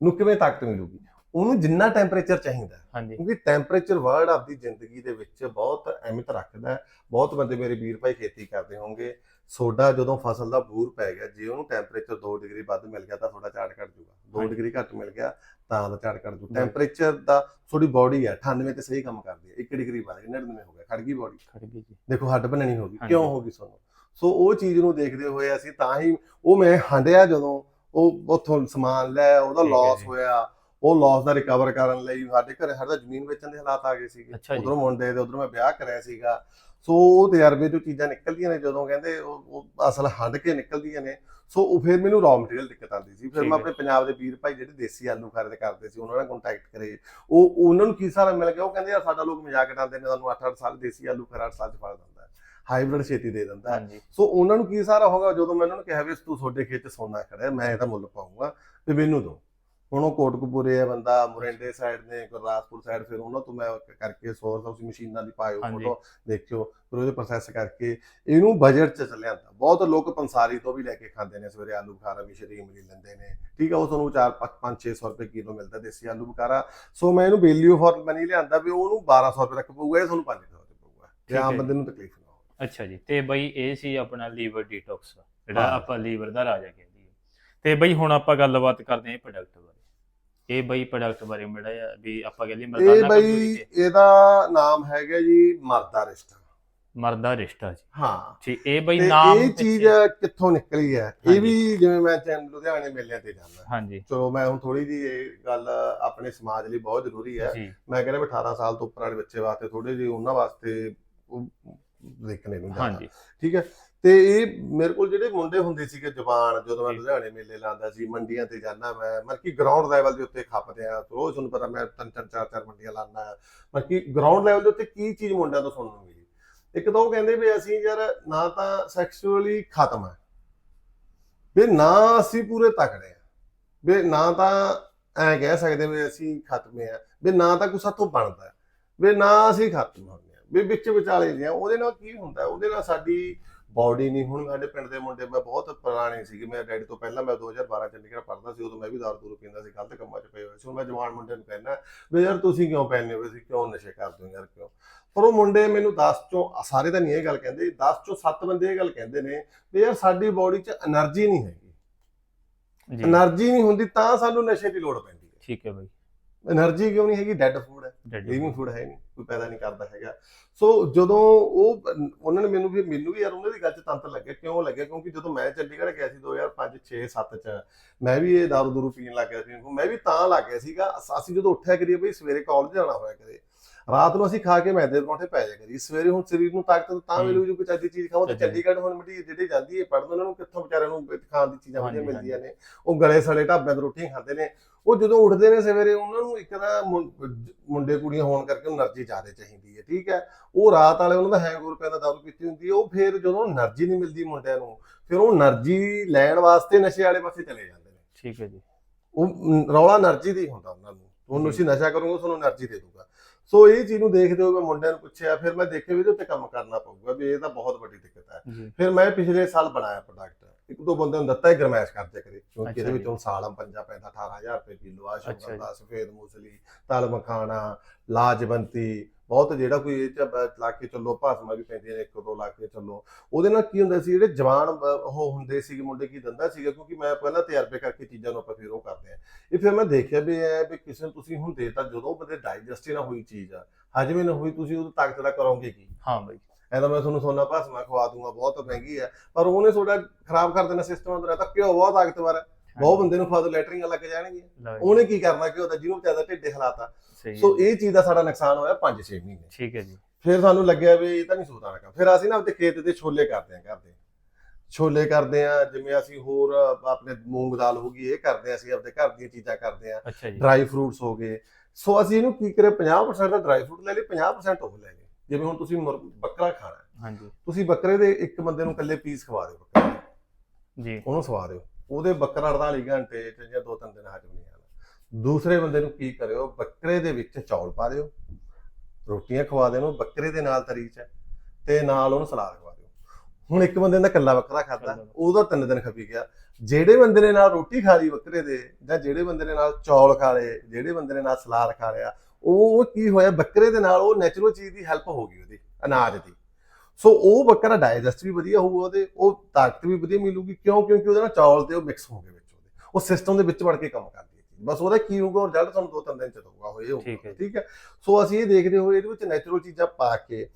ਨੂੰ ਕਿਵੇਂ ਤਾਕਤ ਮਿਲੂਗੀ? ਉਹਨੂੰ ਜਿੰਨਾ ਟੈਂਪਰੇਚਰ ਚਾਹੀਦਾ। ਹਾਂਜੀ। ਕਿਉਂਕਿ ਟੈਂਪਰੇਚਰ ਵਰਡ ਆਪਦੀ ਜ਼ਿੰਦਗੀ ਦੇ ਵਿੱਚ ਬਹੁਤ ਅਹਿਮੀਅਤ ਰੱਖਦਾ ਹੈ। ਬਹੁਤ ਬੰਦੇ ਮੇਰੇ ਵੀਰ ਭਾਈ ਖੇਤੀ ਕਰਦੇ ਹੋਣਗੇ। ਸੋਡਾ ਜਦੋਂ ਫਸਲ ਦਾ ਬੂਰ ਪੈ ਗਿਆ ਜੇ ਉਹਨੂੰ ਟੈਂਪਰੇਚਰ 2 ਡਿਗਰੀ ਵੱਧ ਮਿਲ ਗਿਆ ਤਾਂ ਤੁਹਾਡਾ ਝਾੜ ਘਟ ਜਾਊਗਾ। 2 ਹਾਂਜੀ। ਡਿਗਰੀ ਘੱਟ ਮਿਲ ਗਿਆ ਤਾਂ ਦਾ ਝਾੜ ਘਟ ਜਾਊ। ਟੈਂਪਰੇਚਰ ਦਾ ਤੁਹਾਡੀ ਬਾਡੀ ਹੈ 98 ਤੇ ਸਹੀ ਕੰਮ ਕਰਦੀ ਹੈ। 1 ਡਿਗਰੀ ਵੱਧ ਗਈ 99 ਹੋ ਗਿਆ ਖੜ ਗਈ ਬਾਡੀ ਖੜ ਗਈ ਜੀ। ਦੇਖੋ ਹੱਡ ਬਣਨੀ ਹੋ ਗਈ। ਕਿਉਂ ਹੋ ਗਈ ਤੁਹਾਨੂੰ? ਸੋ ਉਹ ਚੀਜ਼ ਨੂੰ ਦੇਖਦੇ ਹੋਏ ਅਸੀਂ ਤਾਂ ਹੀ ਉਹ ਮੈਂ ਹੰਡਿਆ ਜਦੋਂ ਉਹ ਉੱਥੋਂ ਸਮਾਨ ਲੈ ਉਹਦਾ ਲਾਸ। ਹੋਇਆ। ਉਹ ਲਾਸ ਦਾ ਰਿਕਵਰ ਕਰਨ ਲਈ ਸਾਡੇ ਘਰੇ ਸਾਡਾ ਜ਼ਮੀਨ ਵੇਚਣ ਦੇ ਹਾਲਾਤ ਆ ਗਏ ਸੀਗੇ। ਉਧਰੋਂ ਮੁੰਡੇ ਦੇ ਉਧਰੋਂ ਮੈਂ ਵਿਆਹ ਕਰਿਆ ਸੀਗਾ। ਸੋ ਉਹ ਤਜਰਬੇ ਚੋਂ ਚੀਜ਼ਾਂ ਨਿਕਲਦੀਆਂ ਨੇ ਜਦੋਂ ਕਹਿੰਦੇ ਉਹ ਅਸਲ ਹੰਡ ਕੇ ਨਿਕਲਦੀਆਂ ਨੇ। ਸੋ ਉਹ ਫਿਰ ਮੈਨੂੰ ਰॉ ਮਟੀਰੀਅਲ ਦਿੱਕਤ ਆਉਂਦੀ ਸੀ। ਫਿਰ ਮੈਂ। ਆਪਣੇ ਪੰਜਾਬ ਦੇ ਵੀਰ ਭਾਈ ਜਿਹੜੇ ਦੇਸੀ ਆਲੂ ਖਰੀਦ ਕਰਦੇ ਸੀ ਉਹਨਾਂ ਨਾਲ ਕੰਟੈਕਟ ਕਰੇ। ਉਹ ਉਹਨਾਂ ਨੂੰ ਕੀ ਸਾਰਾ ਮਿਲ ਗਿਆ? ਉਹ ਕਹਿੰਦੇ ਯਾਰ ਸਾਡਾ ਲੋਕ ਮਜ਼ਾਕ ਉਡਾਉਂਦੇ ਨੇ ਤੁਹਾਨੂੰ 8-8 ਸਾਲ ਦੇਸੀ ਆਲੂ ਫਿਰ 8 ਸਾਲ ਚ ਫਲ ਦਿੰਦਾ ਹੈ। ਹਾਈਬ੍ਰਿਡ ਛੇਤੀ ਦੇ ਦਿੰਦਾ ਹੈ। ਸੋ ਉਹਨਾਂ ਨੂੰ ਕੀ ਸਾਰਾ ਹੋਗਾ ਜਦੋਂ ਮੈਂ ਉਹਨਾਂ ਨੂੰ ਕਿਹਾ ਵੀ ਤੂੰ ਤੁਹਾਡੇ ਖੇਤ 'ਚ ਸੋਨਾ ਖੜਾ ਮੈਂ ਇਹਦਾ ਮੁੱਲ ਪਾਉਂਗਾ ਤੇ ਮੈਨੂੰ ਦੋ ਹੁਣ ਉਹ ਕੋਟਕਪੂਰੇ ਆ ਬੰਦਾ ਮੁਰਿੰਡੇ ਸਾਈਡ ਨੇ ਗੁਰਦਾਸਪੁਰ ਸਾਈਡ ਫਿਰ ਉਹਨਾਂ ਤੋਂ ਮੈਂ ਕਰਕੇ ਸੋਰਸ ਹਾਊਸ ਮਸ਼ੀਨਾਂ ਦੀ ਪਾਇਓ। ਫੋਟੋ ਦੇਖਿਓ ਫਿਰ ਉਹਦੇ ਪ੍ਰੋਸੈਸ ਕਰਕੇ ਇਹਨੂੰ ਬਜਟ 'ਚ ਚੱਲਿਆ ਜਾਂਦਾ ਬਹੁਤ ਲੋਕ ਪੰਸਾਰੀ ਤੋਂ ਵੀ ਲੈ ਕੇ ਖਾਂਦੇ ਨੇ ਸਵੇਰੇ ਆਲੂ ਬੁਖਾਰਾ ਵੀ ਸ਼ਰੀਮ ਮਿਲ ਲੈਂਦੇ ਨੇ। ਠੀਕ ਆ ਉਹ ਤੁਹਾਨੂੰ 4 5 600 ਰੁਪਏ ਕਿਲੋ ਮਿਲਦਾ ਦੇਸੀ ਆਲੂ ਬੁਖਾਰਾ। ਸੋ ਮੈਂ ਇਹਨੂੰ ਵੈਲਿਊ ਫॉर ਮਨੀ ਲਿਆਂਦਾ ਵੀ ਉਹਨੂੰ 1200 ਰੁਪਏ ਤੱਕ ਪਊਗਾ ਇਹ ਤੁਹਾਨੂੰ 500 ਰੁਪਏ ਪਊਗਾ। ਤੇ ਆਮ। ਬੰਦੇ ਨੂੰ ਤਕਲੀਫ ਨਾ ਹੋਵੇ। ਅੱਛਾ ਜੀ ਤੇ ਬਈ ਇਹ ਸੀ ਆਪਣਾ ਲੀਵਰ ਡੀਟੌਕਸ ਜਿਹੜਾ। ਆਪਾਂ ਲੀਵਰ ਦਾ ਰਾਜਾ ਕਹਿੰਦੇ। ਹਾਂ ਤੇ ਬਈ ਹੁਣ ਆਪਾਂ ਗੱਲਬਾਤ ਕਰਦੇ ਹਾਂ ਪ੍ਰੋਡਕਟ ਇਹ ਬਈ ਪ੍ਰੋਡਕਟ ਬਾਰੇ ਮੜਾ ਵੀ ਆਪਾਂ ਕਹਿੰਦੇ ਇਹ ਮਰਦਾਨਾ ਬਈ ਕਮਜ਼ੋਰੀ ਤੇ। ਇਹਦਾ ਨਾਮ ਹੈਗਾ ਜੀ ਮਰਦਾ ਰਿਸ਼ਤਾ। ਮਰਦਾ ਰਿਸ਼ਤਾ ਜੀ। ਹਾਂ। ਠੀਕ ਇਹ ਬਈ ਤੇ ਨਾਮ ਇਹ ਪਿੱਛੇ- ਚੀਜ਼ ਕਿੱਥੋਂ ਨਿਕਲੀ ਹੈ? ਇਹ। ਵੀ ਜਿਵੇਂ ਮੈਂ ਚੈਨ ਲੁਧਿਆਣੇ ਮੇਲਿਆਂ ਤੇ ਜਾਂਦਾ। ਹਾਂਜੀ। ਚਲੋ ਮੈਂ ਹੁਣ ਥੋੜੀ ਜੀ ਇਹ ਗੱਲ ਆਪਣੇ ਸਮਾਜ ਲਈ ਬਹੁਤ ਜ਼ਰੂਰੀ ਹੈ। ਜੀ। ਮੈਂ ਕਹਿੰਦਾ ਵੀ 18 ਸਾਲ ਤੋਂ ਉੱਪਰ ਵਾਲੇ ਬੱਚੇ ਵਾਸਤੇ ਥੋੜੇ ਜਿਹੇ ਉਹਨਾਂ ਵਾਸਤੇ ਉਹ ਦੇਖਣੇ ਨੂੰ ਹਾਂਜੀ। ਠੀਕ ਹੈ? ਤੇ ਇਹ ਮੇਰੇ ਕੋਲ ਜਿਹੜੇ ਮੁੰਡੇ ਹੁੰਦੇ ਸੀਗੇ ਜਵਾਨ ਜਦੋਂ ਮੈਂ। ਲੁਧਿਆਣੇ ਮੇਲੇ ਲਾਉਂਦਾ ਸੀ ਮੰਡੀਆਂ ਤੇ ਜਾਂਦਾ ਮੈਂ ਮਤਲਬ ਕਿ ਗਰਾਊਂਡ ਲੈਵਲ ਦੇ ਉੱਤੇ ਖੱਪਦੇ ਆ ਰੋਜ਼ ਤੁਹਾਨੂੰ ਪਤਾ ਮੈਂ ਤਿੰਨ ਤਿੰਨ ਚਾਰ ਚਾਰ ਮੰਡੀਆਂ ਲਾਉਂਦਾ ਕਿ ਗਰਾਊਂਡ ਲੈਵਲ ਦੇ ਉੱਤੇ ਕੀ ਚੀਜ਼ ਮੁੰਡਿਆਂ ਤੋਂ ਸੁਣਨ ਨੂੰ ਮਿਲੀ? ਇੱਕ ਤਾਂ ਉਹ ਕਹਿੰਦੇ ਵੀ ਅਸੀਂ ਯਾਰ ਨਾ ਤਾਂ ਸੈਕਸ਼ੂਅਲੀ ਖਤਮ ਆ। ਵੀ ਨਾ ਅਸੀਂ ਪੂਰੇ ਤਕੜੇ ਆ। ਵੀ ਨਾ ਤਾਂ ਐ ਕਹਿ ਸਕਦੇ ਵੀ ਅਸੀਂ ਖਤਮ ਆ। ਵੀ ਨਾ ਤਾਂ ਕੁਛ ਸਾਥੋਂ ਬਣਦਾ। ਵੀ ਨਾ ਅਸੀਂ ਖਤਮ ਹੁੰਦੇ ਆ। ਵੀ ਵਿੱਚ ਵਿਚਾਲੇ ਜਿਹਾ ਉਹਦੇ ਨਾਲ ਕੀ ਹੁੰਦਾ? ਉਹਦੇ ਨਾਲ ਸਾਡੀ ਬਾਡੀ ਨਹੀਂ। ਹੁਣ ਸਾਡੇ ਪਿੰਡ ਦੇ ਮੁੰਡੇ ਮੈਂ ਬਹੁਤ ਪੁਰਾਣੇ ਸੀਗੇ। ਮੈਂ ਡੈਡੀ ਤੋਂ ਪਹਿਲਾਂ ਮੈਂ 2012 ਚੰਡੀਗੜ੍ਹ ਪੜ੍ਹਦਾ ਸੀ ਉਦੋਂ ਮੈਂ ਵੀ ਦਾਰੂ ਦੂਰ ਪੀਂਦਾ ਸੀ ਗਲਤ ਕੰਮਾਂ 'ਚ ਪਏ ਹੋਏ ਸੀ। ਹੁਣ ਮੈਂ ਜਵਾਨ ਮੁੰਡਿਆਂ ਨੂੰ ਕਹਿੰਦਾ ਵੀ ਯਾਰ ਤੁਸੀਂ ਕਿਉਂ ਪੈਂਦੇ ਹੋ ਤੁਸੀਂ ਕਿਉਂ ਨਸ਼ੇ ਕਰਦੇ ਹੋ ਯਾਰ ਕਿਉਂ? ਪਰ ਉਹ ਮੁੰਡੇ ਮੈਨੂੰ 10 ਚੋਂ ਸਾਰੇ ਤਾਂ ਨਹੀਂ ਇਹ ਗੱਲ ਕਹਿੰਦੇ 10 ਚੋਂ 7 ਬੰਦੇ ਇਹ ਗੱਲ ਕਹਿੰਦੇ ਨੇ ਵੀ ਯਾਰ ਸਾਡੀ ਬਾਡੀ 'ਚ એનર્ਜੀ ਨਹੀਂ ਹੈਗੀ। ਜੀ। એનર્ਜੀ ਨਹੀਂ ਹੁੰਦੀ ਤਾਂ ਸਾਨੂੰ ਨਸ਼ੇ ਦੀ ਲੋੜ ਪੈਂਦੀ ਹੈ। ਠੀਕ ਹੈ ਬਾਈ। એનર્ਜੀ ਕਿਉਂ ਨਹੀਂ ਹੈਗੀ? ਡੈਡ ਫੂਡ ਹੈ। ਲਿਵਿੰਗ ਫੂਡ ਹੈ ਨਹੀਂ। ਕੋਈ ਪੈਦਾ ਨਹੀਂ ਕਰਦਾ ਹੈਗਾ। ਸੋ ਜਦੋਂ ਉਹ ਉਹਨਾਂ ਨੇ ਮੈਨੂੰ ਵੀ ਮੈਨੂੰ ਵੀ ਯਾਰ ਉਹਨਾਂ ਦੀ ਗੱਲ 'ਚ ਤੰਤ ਲੱਗਿਆ ਕਿਉਂ ਲੱਗਿਆ ਕਿਉਂਕਿ ਜਦੋਂ ਮੈਂ ਚੰਡੀਗੜ੍ਹ ਗਿਆ ਸੀ 2005 6 7 'ਚ ਮੈਂ ਵੀ ਇਹ ਦਾਰੂ ਦੂਰੂ ਪੀਣ ਲੱਗ ਗਿਆ ਸੀ। ਮੈਂ ਵੀ ਤਾਂ ਲੱਗ ਗਿਆ ਸੀਗਾ। ਅਸੀਂ ਜਦੋਂ ਉੱਠਿਆ ਕਰੀਏ ਬਈ ਸਵੇਰੇ ਕਾਲਜ ਜਾਣਾ ਹੋਇਆ ਕਰੇ। ਰਾਤ ਨੂੰ ਅਸੀਂ ਖਾ ਕੇ ਮੈਦੇ ਪਰੌਂਠੇ ਪੈ ਜਾਗੇ ਜੀ ਸਵੇਰੇ ਹੁਣ ਸਰੀਰ ਨੂੰ ਤਾਕਤ ਤਾਂ ਮਿਲੂ ਜੋ ਕੁਝ ਅੱਜੀ ਚੀਜ਼ ਖਾਓ। ਤੇ ਚੰਡੀਗੜ੍ਹ ਹੁਣ ਮਿੱਟੀ ਜਿਹੜੇ ਜਾਂਦੀ ਹੈ ਪੜਨ ਉਹਨਾਂ ਨੂੰ ਕਿੱਥੋਂ ਵਿਚਾਰਿਆਂ ਨੂੰ ਖਾਣ ਦੀ ਚੀਜ਼ਾਂ ਵਧੀਆ ਮਿਲਦੀਆਂ ਨੇ। ਉਹ ਗਲੇ ਸੜੇ ਢਾਬਿਆਂ ਤੋਂ ਰੋਟੀ ਖਾਂਦੇ ਨੇ। ਉਹ ਜਦੋਂ ਉੱਠਦੇ ਨੇ ਸਵੇਰੇ ਉਹਨਾਂ ਨੂੰ ਇੱਕ ਤਾਂ ਮੁੰਡੇ ਕੁੜੀਆਂ ਹੋਣ ਕਰਕੇ એનર્ਜੀ ਜ਼ਿਆਦਾ ਚਾਹੀਦੀ ਹੈ ਠੀਕ ਹੈ? ਉਹ ਰਾਤ ਵਾਲੇ ਉਹਨਾਂ ਦਾ ਹੈਂਗਓਵਰ ਪੈਂਦਾ ਦਾਰੂ ਪੀਤੀ ਹੁੰਦੀ ਹੈ। ਉਹ ਫਿਰ ਜਦੋਂ એનર્ਜੀ ਨਹੀਂ ਮਿਲਦੀ ਮੁੰਡਿਆਂ ਨੂੰ ਫਿਰ ਉਹ એનર્ਜੀ ਲੈਣ ਵਾਸਤੇ ਨਸ਼ੇ ਵਾਲੇ ਪਾਸੇ ਚਲੇ ਜਾਂਦੇ ਨੇ। ਠੀਕ ਹੈ ਜੀ। ਉਹ ਰੌਲਾ એનર્ਜੀ ਦੀ ਹੁੰਦਾ ਉਹਨਾਂ ਨੂੰ। ਤੁਹਾਨੂੰ ਅਸੀਂ ਨਸ਼ਾ ਕਰੋਗੇ ਤੁਹਾਨੂੰ એનર્ਜੀ ਦੇ ਦੂਗਾ ਸੋ ਇਹ ਚੀਜ਼ ਨੂੰ ਦੇਖਦੇ ਹੋਏ ਮੈਂ ਮੁੰਡਿਆਂ ਨੂੰ ਪੁੱਛਿਆ ਫਿਰ ਮੈਂ ਦੇਖਿਆ ਵੀ ਇਹਦੇ ਉੱਤੇ ਕੰਮ ਕਰਨਾ ਪਊਗਾ ਵੀ ਇਹ ਤਾਂ ਬਹੁਤ ਵੱਡੀ ਦਿੱਕਤ ਹੈ ਫਿਰ ਮੈਂ ਪਿਛਲੇ ਸਾਲ ਬਣਾਇਆ ਪ੍ਰੋਡਕਟ ਇੱਕ ਦੋ ਬੰਦੇ ਨੂੰ ਦਿੱਤਾ ਹੀ ਗਰਮੈਸ਼ ਕਰਦੇ ਕਰੇ ਕਿਉਂਕਿ ਇਹਦੇ। ਵਿੱਚੋਂ ਸਾਲਮ ਪੰਜਾ ਪੈਂਦਾ 18000 ਰੁਪਏ ਕਿਲੋ ਆ ਸ਼ੁਗਰ। ਦਾ ਸਫੇਦ ਮੂਸਲੀ ਤਲ ਮਖਾਣਾ ਲਾਜਵੰਤੀ ਬਹੁਤ ਜਿਹੜਾ ਕੋਈ ਇਹ ਲਾ ਕੇ ਚੱਲੋ ਭਾਸਮਾ ਵੀ ਪੈਂਦੀਆਂ ਨੇ ਇੱਕ ਦੋ ਲਾ ਕੇ ਚੱਲੋ। ਉਹਦੇ ਨਾਲ ਕੀ ਹੁੰਦਾ ਸੀ ਜਿਹੜੇ ਜਵਾਨ ਉਹ ਹੁੰਦੇ ਸੀਗੇ ਮੁੰਡੇ ਕੀ ਦੰਦਾ ਸੀਗਾ ਕਿਉਂਕਿ ਮੈਂ ਪਹਿਲਾਂ ਤਜਰਬੇ ਕਰਕੇ ਚੀਜ਼ਾਂ ਨੂੰ ਆਪਾਂ ਫਿਰ ਉਹ ਕਰਦੇ ਆ ਇਹ ਫਿਰ ਮੈਂ ਦੇਖਿਆ ਵੀ ਇਹ ਵੀ ਕਿਸੇ ਨੂੰ ਤੁਸੀਂ ਹੁੰਦੇ ਤਾਂ ਜਦੋਂ ਬੰਦੇ ਡਾਈਜੈਸਟ ਨਾ ਹੋਈ ਚੀਜ਼ ਆ ਹਜਮ ਨਾ ਹੋਈ ਤੁਸੀਂ ਉਹ ਤਾਕਤ ਦਾ ਕਰੋਗੇ ਕੀ? ਹਾਂ ਬਈ। ਐਦਾ ਮੈਂ ਤੁਹਾਨੂੰ ਸੋਨਾ ਭਾਸਮਾ ਖਵਾ ਦੂੰਗਾ ਬਹੁਤ ਮਹਿੰਗੀ ਹੈ ਪਰ ਉਹਨੇ ਤੁਹਾਡਾ ਖਰਾਬ ਕਰ ਦੇਣਾ ਸਿਸਟਮ ਅੰਦਰ ਤਾਂ ਘਿਓ ਬਹੁਤ ਤਾਕਤਵਰ ਹੈ। ਬਹੁਤ ਬੰਦੇ ਨੂੰ ਖਵਾ ਦੋ ਲੈਟਰਿੰਗਾਂ ਲੱਗ ਜਾਣਗੀਆਂ। ਲਓ ਜੀ, ਉਹਨੇ ਕੀ ਕਰਨਾ ਘਿਓ ਦਾ ਜਿਹਨੂੰ ਜ਼ਿਆਦਾ ਢਿੱਡੇ ਹਲਾਤਾ ਸਹੀ ਹੈ। ਸੋ ਇਹ ਚੀਜ਼ ਦਾ ਸਾਡਾ ਨੁਕਸਾਨ ਹੋਇਆ 5-6 ਮਹੀਨੇ। ਠੀਕ ਹੈ ਜੀ। ਫਿਰ ਸਾਨੂੰ ਲੱਗਿਆ ਵੀ ਇਹ ਤਾਂ ਨਹੀਂ ਸੂਤਾਂ ਕੰਮ। ਫਿਰ ਅਸੀਂ ਨਾ ਆਪਣੇ ਖੇਤ ਤੇ ਛੋਲੇ ਕਰਦੇ ਆਂ ਕਰਦੇ ਛੋਲੇ ਕਰਦੇ ਆ ਜਿਵੇਂ ਅਸੀਂ ਹੋਰ ਆਪਣੇ ਮੂੰਗ ਦਾਲ ਹੋ ਗਈ ਇਹ ਕਰਦੇ ਆ ਅਸੀਂ ਆਪਣੇ ਘਰ ਦੀਆਂ ਚੀਜ਼ਾਂ ਕਰਦੇ ਆ ਅੱਛਾ ਜੀ। ਡਰਾਈ ਫਰੂਟਸ ਹੋ ਗਏ। ਸੋ ਅਸੀਂ ਇਹਨੂੰ ਕੀ ਕਰੇ 50% ਦਾ ਡਰਾਈ ਫਰੂਟ ਲੈ ਲਈ 50% ਉਹ ਲੈ ਗਏ ਜਿਵੇਂ ਹੁਣ ਤੁਸੀਂ ਮੁਰ- ਬੱਕਰਾ ਖਾਣਾ। ਹੈ, ਹਾਂਜੀ। ਤੁਸੀਂ ਬੱਕਰੇ ਦੇ ਇੱਕ ਬੰਦੇ ਨੂੰ ਇਕੱਲੇ ਪੀਸ ਖਵਾ ਦਿਓ ਬੱਕਰੇ ਦੇ। ਜੀ। ਉਹਨੂੰ ਸਵਾ ਦਿਓ। ਉਹਦੇ ਬੱਕਰਾ 48 ਘੰਟੇ ਚ ਜਾਂ ਦੋ ਤਿੰਨ ਦਿਨ ਹਜਮ ਨਹੀਂ ਦੂਸਰੇ ਬੰਦੇ ਨੂੰ ਕੀ ਕਰਿਓ? ਬੱਕਰੇ ਦੇ ਵਿੱਚ ਚੌਲ ਪਾ ਦਿਓ। ਰੋਟੀਆਂ ਖਵਾ ਦੇਣੋ ਬੱਕਰੇ ਦੇ ਨਾਲ ਤਰੀ ਚ ਤੇ ਨਾਲ ਉਹਨੂੰ ਸਲਾਦ ਖਵਾ ਦਿਓ। ਹੁਣ ਇੱਕ ਬੰਦੇ ਦਾ ਇਕੱਲਾ ਬੱਕਰਾ ਖਾਦਾ। ਉਹਦਾ ਤਿੰਨ ਦਿਨ ਖਪੀ ਗਿਆ। ਜਿਹੜੇ ਬੰਦੇ ਨੇ ਨਾਲ ਰੋਟੀ ਖਾ ਲਈ ਬੱਕਰੇ ਦੇ ਜਾਂ ਜਿਹੜੇ ਬੰਦੇ ਨੇ ਨਾਲ ਚੌਲ ਖਾ ਲਏ ਜਿਹੜੇ ਬੰਦੇ ਨੇ ਨਾਲ ਸਲਾਦ ਖਾ ਲਿਆ ਉਹ ਕੀ ਹੋਇਆ? ਬੱਕਰੇ ਦੇ ਨਾਲ ਉਹ ਨੈਚੁਰਲ ਚੀਜ਼ ਦੀ ਹੈਲਪ ਹੋ ਗਈ ਉਹਦੀ ਅਨਾਜ ਦੀ। ਸੋ ਉਹ ਬੱਕਰਾ ਡਾਈਜੈਸਟ ਵੀ ਵਧੀਆ ਹੋਊਗਾ ਉਹਦੇ ਉਹ ਤਾਕਤ ਵੀ ਵਧੀਆ ਮਿਲੂਗੀ। ਕਿਉਂ? ਕਿਉਂਕਿ ਉਹਦੇ ਨਾਲ ਚੌਲ ਤੇ ਉਹ ਮਿਕਸ ਹੋ ਗਏ ਵਿੱਚ ਉਹਦੇ। ਉਹ ਸਿਸਟਮ ਦੇ ਵਿੱਚ ਵੜ ਕੇ ਕੰਮ ਕਰਦੀ। ਬਸ ਉਹਦਾ ਕੀ ਹੋਊਗਾ ਰਿਜ਼ਲਟ ਤੁਹਾਨੂੰ ਦੋ ਤਿੰਨ ਦਿਨ ਚ ਦਊਗਾ ਇਹ ਹੋਊਗਾ ਠੀਕ ਹੈ ਸੋ ਅਸੀਂ ਇਹ ਦੇਖਦੇ ਹੋਏ ਇਹਦੇ ਵਿੱਚ ਨੈਚੁਰਲ ਚੀਜ਼ਾਂ ਪਾ ਕੇ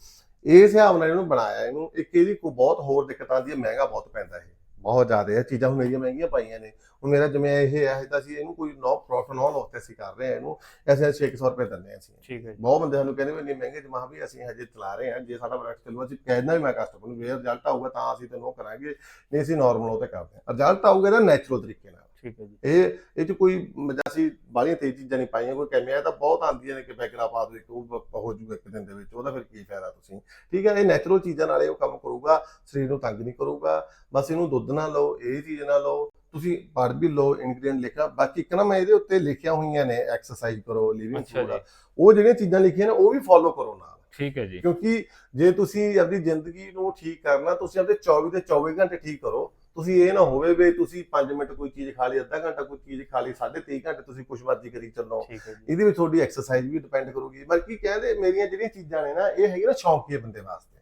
ਇਹ ਹਿਸਾਬ ਨਾਲ ਇਹਨੂੰ ਬਣਾਇਆ ਇਹਨੂੰ ਇੱਕ ਇਹਦੀ ਕੋਈ ਬਹੁਤ ਹੋਰ ਦਿੱਕਤ ਆਉਂਦੀ ਹੈ ਮਹਿੰਗਾ ਬਹੁਤ ਪੈਂਦਾ ਇਹ ਬਹੁਤ ਜ਼ਿਆਦਾ ਹੈ ਚੀਜ਼ਾਂ ਹੁਣ ਮੇਰੀਆਂ ਮਹਿੰਗੀਆਂ ਪਾਈਆਂ ਨੇ। ਹੁਣ ਮੇਰਾ ਜਿਵੇਂ ਇਹ ਹੈ ਤਾਂ ਅਸੀਂ ਇਹਨੂੰ ਕੋਈ ਨੋ ਪ੍ਰੋਫਿਟ ਨੋ ਲੋਸ ਤੇ ਅਸੀਂ ਕਰ ਰਹੇ ਹਾਂ ਇਹਨੂੰ ਅਸੀਂ 600 ਰੁਪਏ ਦਿੰਦੇ ਹਾਂ ਅਸੀਂ। ਠੀਕ ਹੈ ਬਹੁਤ ਬੰਦੇ ਸਾਨੂੰ ਕਹਿੰਦੇ ਵੀ ਇੰਨੇ ਮਹਿੰਗੇ ਜਮਾ ਵੀ ਅਸੀਂ ਹਜੇ ਚਲਾ ਰਹੇ ਹਾਂ ਜੇ ਸਾਡਾ ਪ੍ਰੋਡਕਟ ਚੱਲੂਗਾ ਅਸੀਂ ਕਹਿੰਦਾ ਵੀ ਮੈਂ ਕਸਟਮਰ ਨੂੰ ਵੀ ਰਿਜ਼ਲਟ ਆਊਗਾ ਤਾਂ ਅਸੀਂ ਤੈਨੂੰ ਕਰਾਂਗੇ ਨਹੀਂ ਅਸੀਂ ਨਾਰਮਲ ਉਹ ਤੇ ਕਰਦੇ ਹਾਂ। ਰਿਜ਼ਲਟ ਆਊਗਾ ਇਹਦਾ ਨੈਚੁਰਲ ਤਰੀਕੇ ਨਾਲ। ਠੀਕ ਹੈ ਜੀ। ਇਹ ਇਹ ਚ ਕੋਈ ਅਸੀਂ ਬਾਹਲੀਆਂ ਤੇਜ਼ ਚੀਜ਼ਾਂ ਨਹੀਂ ਪਾਈਆਂ ਕੋਈ ਕੈਮੀਆ ਤਾਂ ਬਹੁਤ ਆਉਂਦੀਆਂ ਨੇ ਕਿ ਬੈਕਰਾ ਪਾ ਦੋ ਇੱਕ ਉਹ ਹੋ ਜੂਗਾ ਇੱਕ ਦਿਨ ਦੇ ਵਿੱਚ ਉਹਦਾ ਫਿਰ ਕੀ ਫਾਇਦਾ ਤੁਸੀਂ? ਠੀਕ ਹੈ ਇਹ ਨੈਚੁਰਲ ਚੀਜ਼ਾਂ ਨਾਲ ਉਹ ਕੰਮ ਕਰੂਗਾ ਸਰੀਰ ਨੂੰ ਤੰਗ ਨਹੀਂ ਕਰੂਗਾ ਬਸ ਇਹਨੂੰ ਦੁੱਧ ਨਾ ਲਓ ਇਹ ਚੀਜ਼ ਨਾ ਲਓ ਤੁਸੀਂ ਪੜ੍ਹ ਵੀ ਲਓ ਇਨਗਰੀਡੀਐਂਟ ਲਿਖਿਆ ਬਾਕੀ ਇੱਕ ਨਾ ਮੈਂ ਇਹਦੇ ਉੱਤੇ ਲਿਖਿਆ ਹੋਈਆਂ ਨੇ ਐਕਸਰਸਾਈਜ਼ ਕਰੋ ਲਿਵਿੰਗ ਫੂਡ ਉਹ ਜਿਹੜੀਆਂ ਚੀਜ਼ਾਂ ਲਿਖੀਆਂ ਨੇ ਉਹ ਵੀ ਫੋਲੋ ਕਰੋ ਨਾਲ। ਠੀਕ ਹੈ ਜੀ। ਕਿਉਂਕਿ ਜੇ ਤੁਸੀਂ ਆਪਣੀ ਜ਼ਿੰਦਗੀ ਨੂੰ ਠੀਕ ਕਰਨਾ ਤੁਸੀਂ ਆਪਣੇ 24 ਦੇ 24 ਘੰਟੇ ਠੀਕ ਕਰੋ ਤੁਸੀਂ ਇਹ ਨਾ ਹੋਵੇ ਵੀ ਤੁਸੀਂ 5 ਮਿੰਟ ਕੋਈ ਚੀਜ਼ ਖਾ ਲਈ ਅੱਧਾ ਘੰਟਾ ਕੋਈ ਚੀਜ਼ ਖਾ ਲਈ 23 ਘੰਟੇ ਤੁਸੀਂ ਕੁਛ ਮਰਜ਼ੀ ਕਰੀ ਚੱਲੋ। ਇਹਦੇ ਵਿੱਚ ਤੁਹਾਡੀ ਐਕਸਰਸਾਈਜ਼ ਵੀ ਡਿਪੈਂਡ ਕਰੂਗੀ। ਬਲਕਿ ਕਹਿੰਦੇ ਮੇਰੀਆਂ ਜਿਹੜੀਆਂ ਚੀਜ਼ਾਂ ਨੇ ਨਾ ਇਹ ਹੈਗੀ ਨਾ ਸ਼ੌਂਕੀਏ ਬੰਦੇ ਵਾਸਤੇ।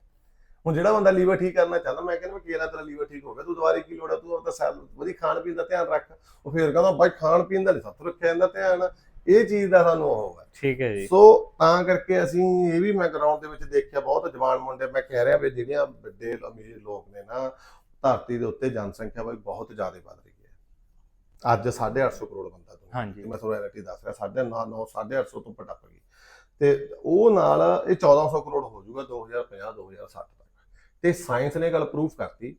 ਹੁਣ ਜਿਹੜਾ ਬੰਦਾ ਲੀਵਰ ਠੀਕ ਕਰਨਾ ਚਾਹੁੰਦਾ ਮੈਂ ਕਹਿੰਦਾ ਕੇਰਾ ਤੇਰਾ ਲੀਵਰ ਠੀਕ ਹੋ ਗਿਆ ਤੂੰ ਦੁਬਾਰੇ ਕੀ ਲੋੜ ਆ ਤੂੰ ਆਪਣਾ ਸੈਲ ਵਧੀ ਖਾਣ ਪੀਣ ਦਾ ਧਿਆਨ ਰੱਖ। ਉਹ ਫੇਰ ਕਹਿੰਦਾ ਬਾਈ ਖਾਣ ਪੀਣ ਦਾ ਨਹੀਂ ਸਭ ਤੋਂ ਰੱਖਿਆ ਜਾਂਦਾ ਧਿਆਨ ਇਹ ਚੀਜ਼ ਦਾ ਸਾਨੂੰ ਉਹ ਹੈ ਠੀਕ ਹੈ ਜੀ। ਸੋ ਤਾਂ ਕਰਕੇ ਅਸੀਂ ਇਹ ਵੀ ਮੈਂ ਗਰਾਊਂਡ ਦੇ ਵਿੱਚ ਦੇਖਿਆ ਬਹੁਤ ਜਵਾਨ ਮੁੰਡੇ ਮੈਂ ਕਹਿ ਰਿਹਾ ਵੀ ਜਿਹੜੀਆਂ ਵੱਡੇ ਅਮੀਰ ਲੋਕ ਨੇ ਨਾ ਧਰਤੀ ਦੇ ਉੱਤੇ ਜਨਸੰਖਿਆ ਬਾਈ ਬਹੁਤ ਜ਼ਿਆਦਾ ਵੱਧ ਰਹੀ ਹੈ। ਅੱਜ 850 ਕਰੋੜ ਬੰਦਾ ਦੁਨੀਆ ਹਾਂਜੀ। ਮੈਂ ਤੁਹਾਨੂੰ ਰਿਐਲਿਟੀ ਦੱਸ ਰਿਹਾ 9.5 9.5 ਤੋਂ ਪਟੱਪ ਗਈ। ਤੇ ਉਹ ਨਾਲ ਇਹ 1400 ਕਰੋੜ ਹੋ ਜਾਊਗਾ 2050 2060 ਤੱਕ। ਤੇ ਸਾਇੰਸ ਨੇ ਗੱਲ ਪ੍ਰੂਫ ਕਰਤੀ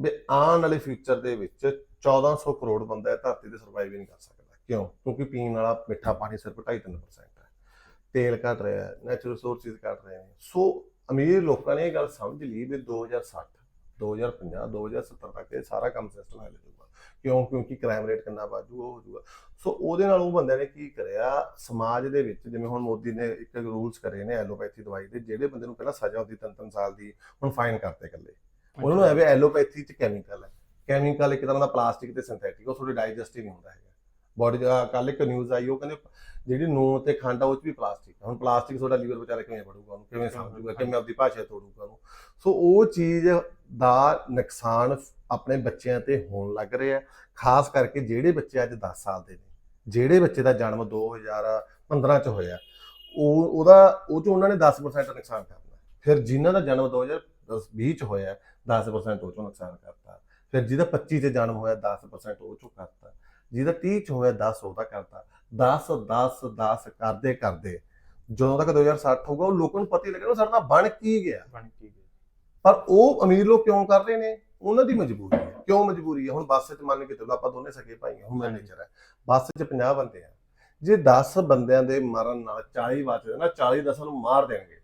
ਵੀ ਆਉਣ ਵਾਲੇ ਫਿਊਚਰ ਦੇ ਵਿੱਚ 1400 ਕਰੋੜ ਬੰਦਾ ਇਹ ਧਰਤੀ ਤੇ ਸਰਵਾਈਵ ਨਹੀਂ ਕਰ ਸਕਦਾ। ਕਿਉਂ? ਕਿਉਂਕਿ ਪੀਣ ਵਾਲਾ ਮਿੱਠਾ ਪਾਣੀ ਸਿਰਫ 2.5-3% ਹੈ। ਤੇਲ ਘਟ ਰਿਹਾ ਹੈ ਨੈਚੁਰਲ ਰਿਸੋਰਸਿਸ ਘਟ ਰਹੇ ਨੇ। ਸੋ ਅਮੀਰ ਲੋਕਾਂ ਨੇ ਇਹ ਗੱਲ ਸਮਝ ਲਈ ਵੀ 2060 2050 2070 ਤੱਕ ਇਹ ਸਾਰਾ ਕੰਮ ਸਿਸਟਮ ਹੈ ਜਾਊਗਾ ਕਿਉਂ ਕਿਉਂਕਿ ਕ੍ਰਾਈਮ ਰੇਟ ਕਿੰਨਾ ਵਾਧੂ ਹੋ ਜਾਊਗਾ ਸੋ ਉਹਦੇ ਨਾਲ ਉਹ ਬੰਦਿਆਂ ਨੇ ਕੀ ਕਰਿਆ ਸਮਾਜ ਦੇ ਵਿੱਚ ਜਿਵੇਂ ਹੁਣ ਮੋਦੀ ਨੇ ਇੱਕ ਰੂਲਸ ਕਰੇ ਨੇ ਐਲੋਪੈਥੀ ਦਵਾਈ ਦੇ ਜਿਹੜੇ ਬੰਦੇ ਨੂੰ ਪਹਿਲਾਂ ਸਜ਼ਾ ਹੁੰਦੀ ਤਿੰਨ ਤਿੰਨ ਸਾਲ ਦੀ ਹੁਣ ਫਾਈਨ ਕਰਤੇ ਇਕੱਲੇ ਉਹਨਾਂ ਨੂੰ ਐਵੇਂ ਐਲੋਪੈਥੀ ਚ ਕੈਮੀਕਲ ਹੈ ਕੈਮੀਕਲ ਇੱਕ ਤਰ੍ਹਾਂ ਦਾ ਪਲਾਸਟਿਕ ਤੇ ਸਿੰਥੈਟਿਕ ਉਹ ਤੁਹਾਡੇ ਡਾਈਜੈਸਟ ਨਹੀਂ ਹੁੰਦਾ ਹੈਗਾ ਬੋਡੀ ਦਾ ਕੱਲ ਇੱਕ ਨਿਊਜ਼ ਆਈ ਉਹ ਕਹਿੰਦੇ ਜਿਹੜੀ ਨੂਨ ਤੇ ਖੰਡ ਆ ਉਹ ਚ ਵੀ ਪਲਾਸਟਿਕ ਹੁਣ ਪਲਾਸਟਿਕ ਤੁਹਾਡਾ ਲੀਵਰ ਵਿਚਾਰੇ ਕਿਵੇਂ ਪੜੂਗਾ ਉਹਨੂੰ ਕਿਵੇਂ ਸਮਝੂਗਾ ਕਿਵੇਂ ਆਪਣੀ ਭਾਸ਼ਾ ਤੋੜੂਗਾ ਉਹਨੂੰ। ਸੋ ਉਹ ਚੀਜ਼ ਦਾ ਨੁਕਸਾਨ ਆਪਣੇ ਬੱਚਿਆਂ ਤੇ ਹੋਣ ਲੱਗ ਰਿਹਾ ਖਾਸ ਕਰਕੇ ਜਿਹੜੇ ਬੱਚੇ ਅੱਜ 10 ਸਾਲ ਦੇ ਨੇ ਜਿਹੜੇ ਬੱਚੇ ਦਾ ਜਨਮ 2015 ਚ ਹੋਇਆ ਉਹ ਉਹਦਾ ਉਹ ਚ ਉਹਨਾਂ ਨੇ 10% ਨੁਕਸਾਨ ਕਰਨਾ ਫਿਰ ਜਿਨ੍ਹਾਂ ਦਾ ਜਨਮ 2020 ਚ ਹੋਇਆ 10% ਉਹ ਚੋਂ ਨੁਕਸਾਨ ਕਰਤਾ। ਫਿਰ ਜਿਹਦਾ 25 ਚ ਜਨਮ ਹੋਇਆ 10% ਉਹ ਚੋਂ ਕਰਤਾ। ਜਿਹਦਾ 30 ਚ ਹੋਇਆ 10 ਉਹਦਾ ਕਰਤਾ। 10 10 10 ਕਰਦੇ ਕਰਦੇ। ਜਦੋਂ ਤੱਕ 2060 ਹੋਊਗਾ ਉਹ ਲੋਕਾਂ ਨੂੰ ਪਤਾ ਹੀ ਲੱਗਣਾ ਸਾਡਾ ਬਣ ਕੀ ਗਿਆ। ਬਣ ਕੀ ਗਿਆ। ਪਰ ਉਹ ਅਮੀਰ ਲੋਕ ਕਿਉਂ ਕਰ ਰਹੇ ਨੇ? ਉਹਨਾਂ ਦੀ ਮਜਬੂਰੀ ਹੈ। ਕਿਉਂ ਮਜਬੂਰੀ ਹੈ? ਹੁਣ ਬੱਸ 'ਚ ਮੰਨ ਕੇ ਚੱਲੋ ਆਪਾਂ ਦੋਨੇ ਸਕੇ ਭਾਈ ਹਾਂ ਹਿਊਮਨ ਨੇਚਰ ਹੈ। ਬੱਸ 'ਚ 50 ਬੰਦੇ ਆ। ਜੇ 10 ਬੰਦਿਆਂ ਦੇ ਮਰਨ ਨਾਲ 40 ਬਚਦੇ ਨਾ 40 10 ਨੂੰ ਮਾਰ ਦੇਣਗੇ।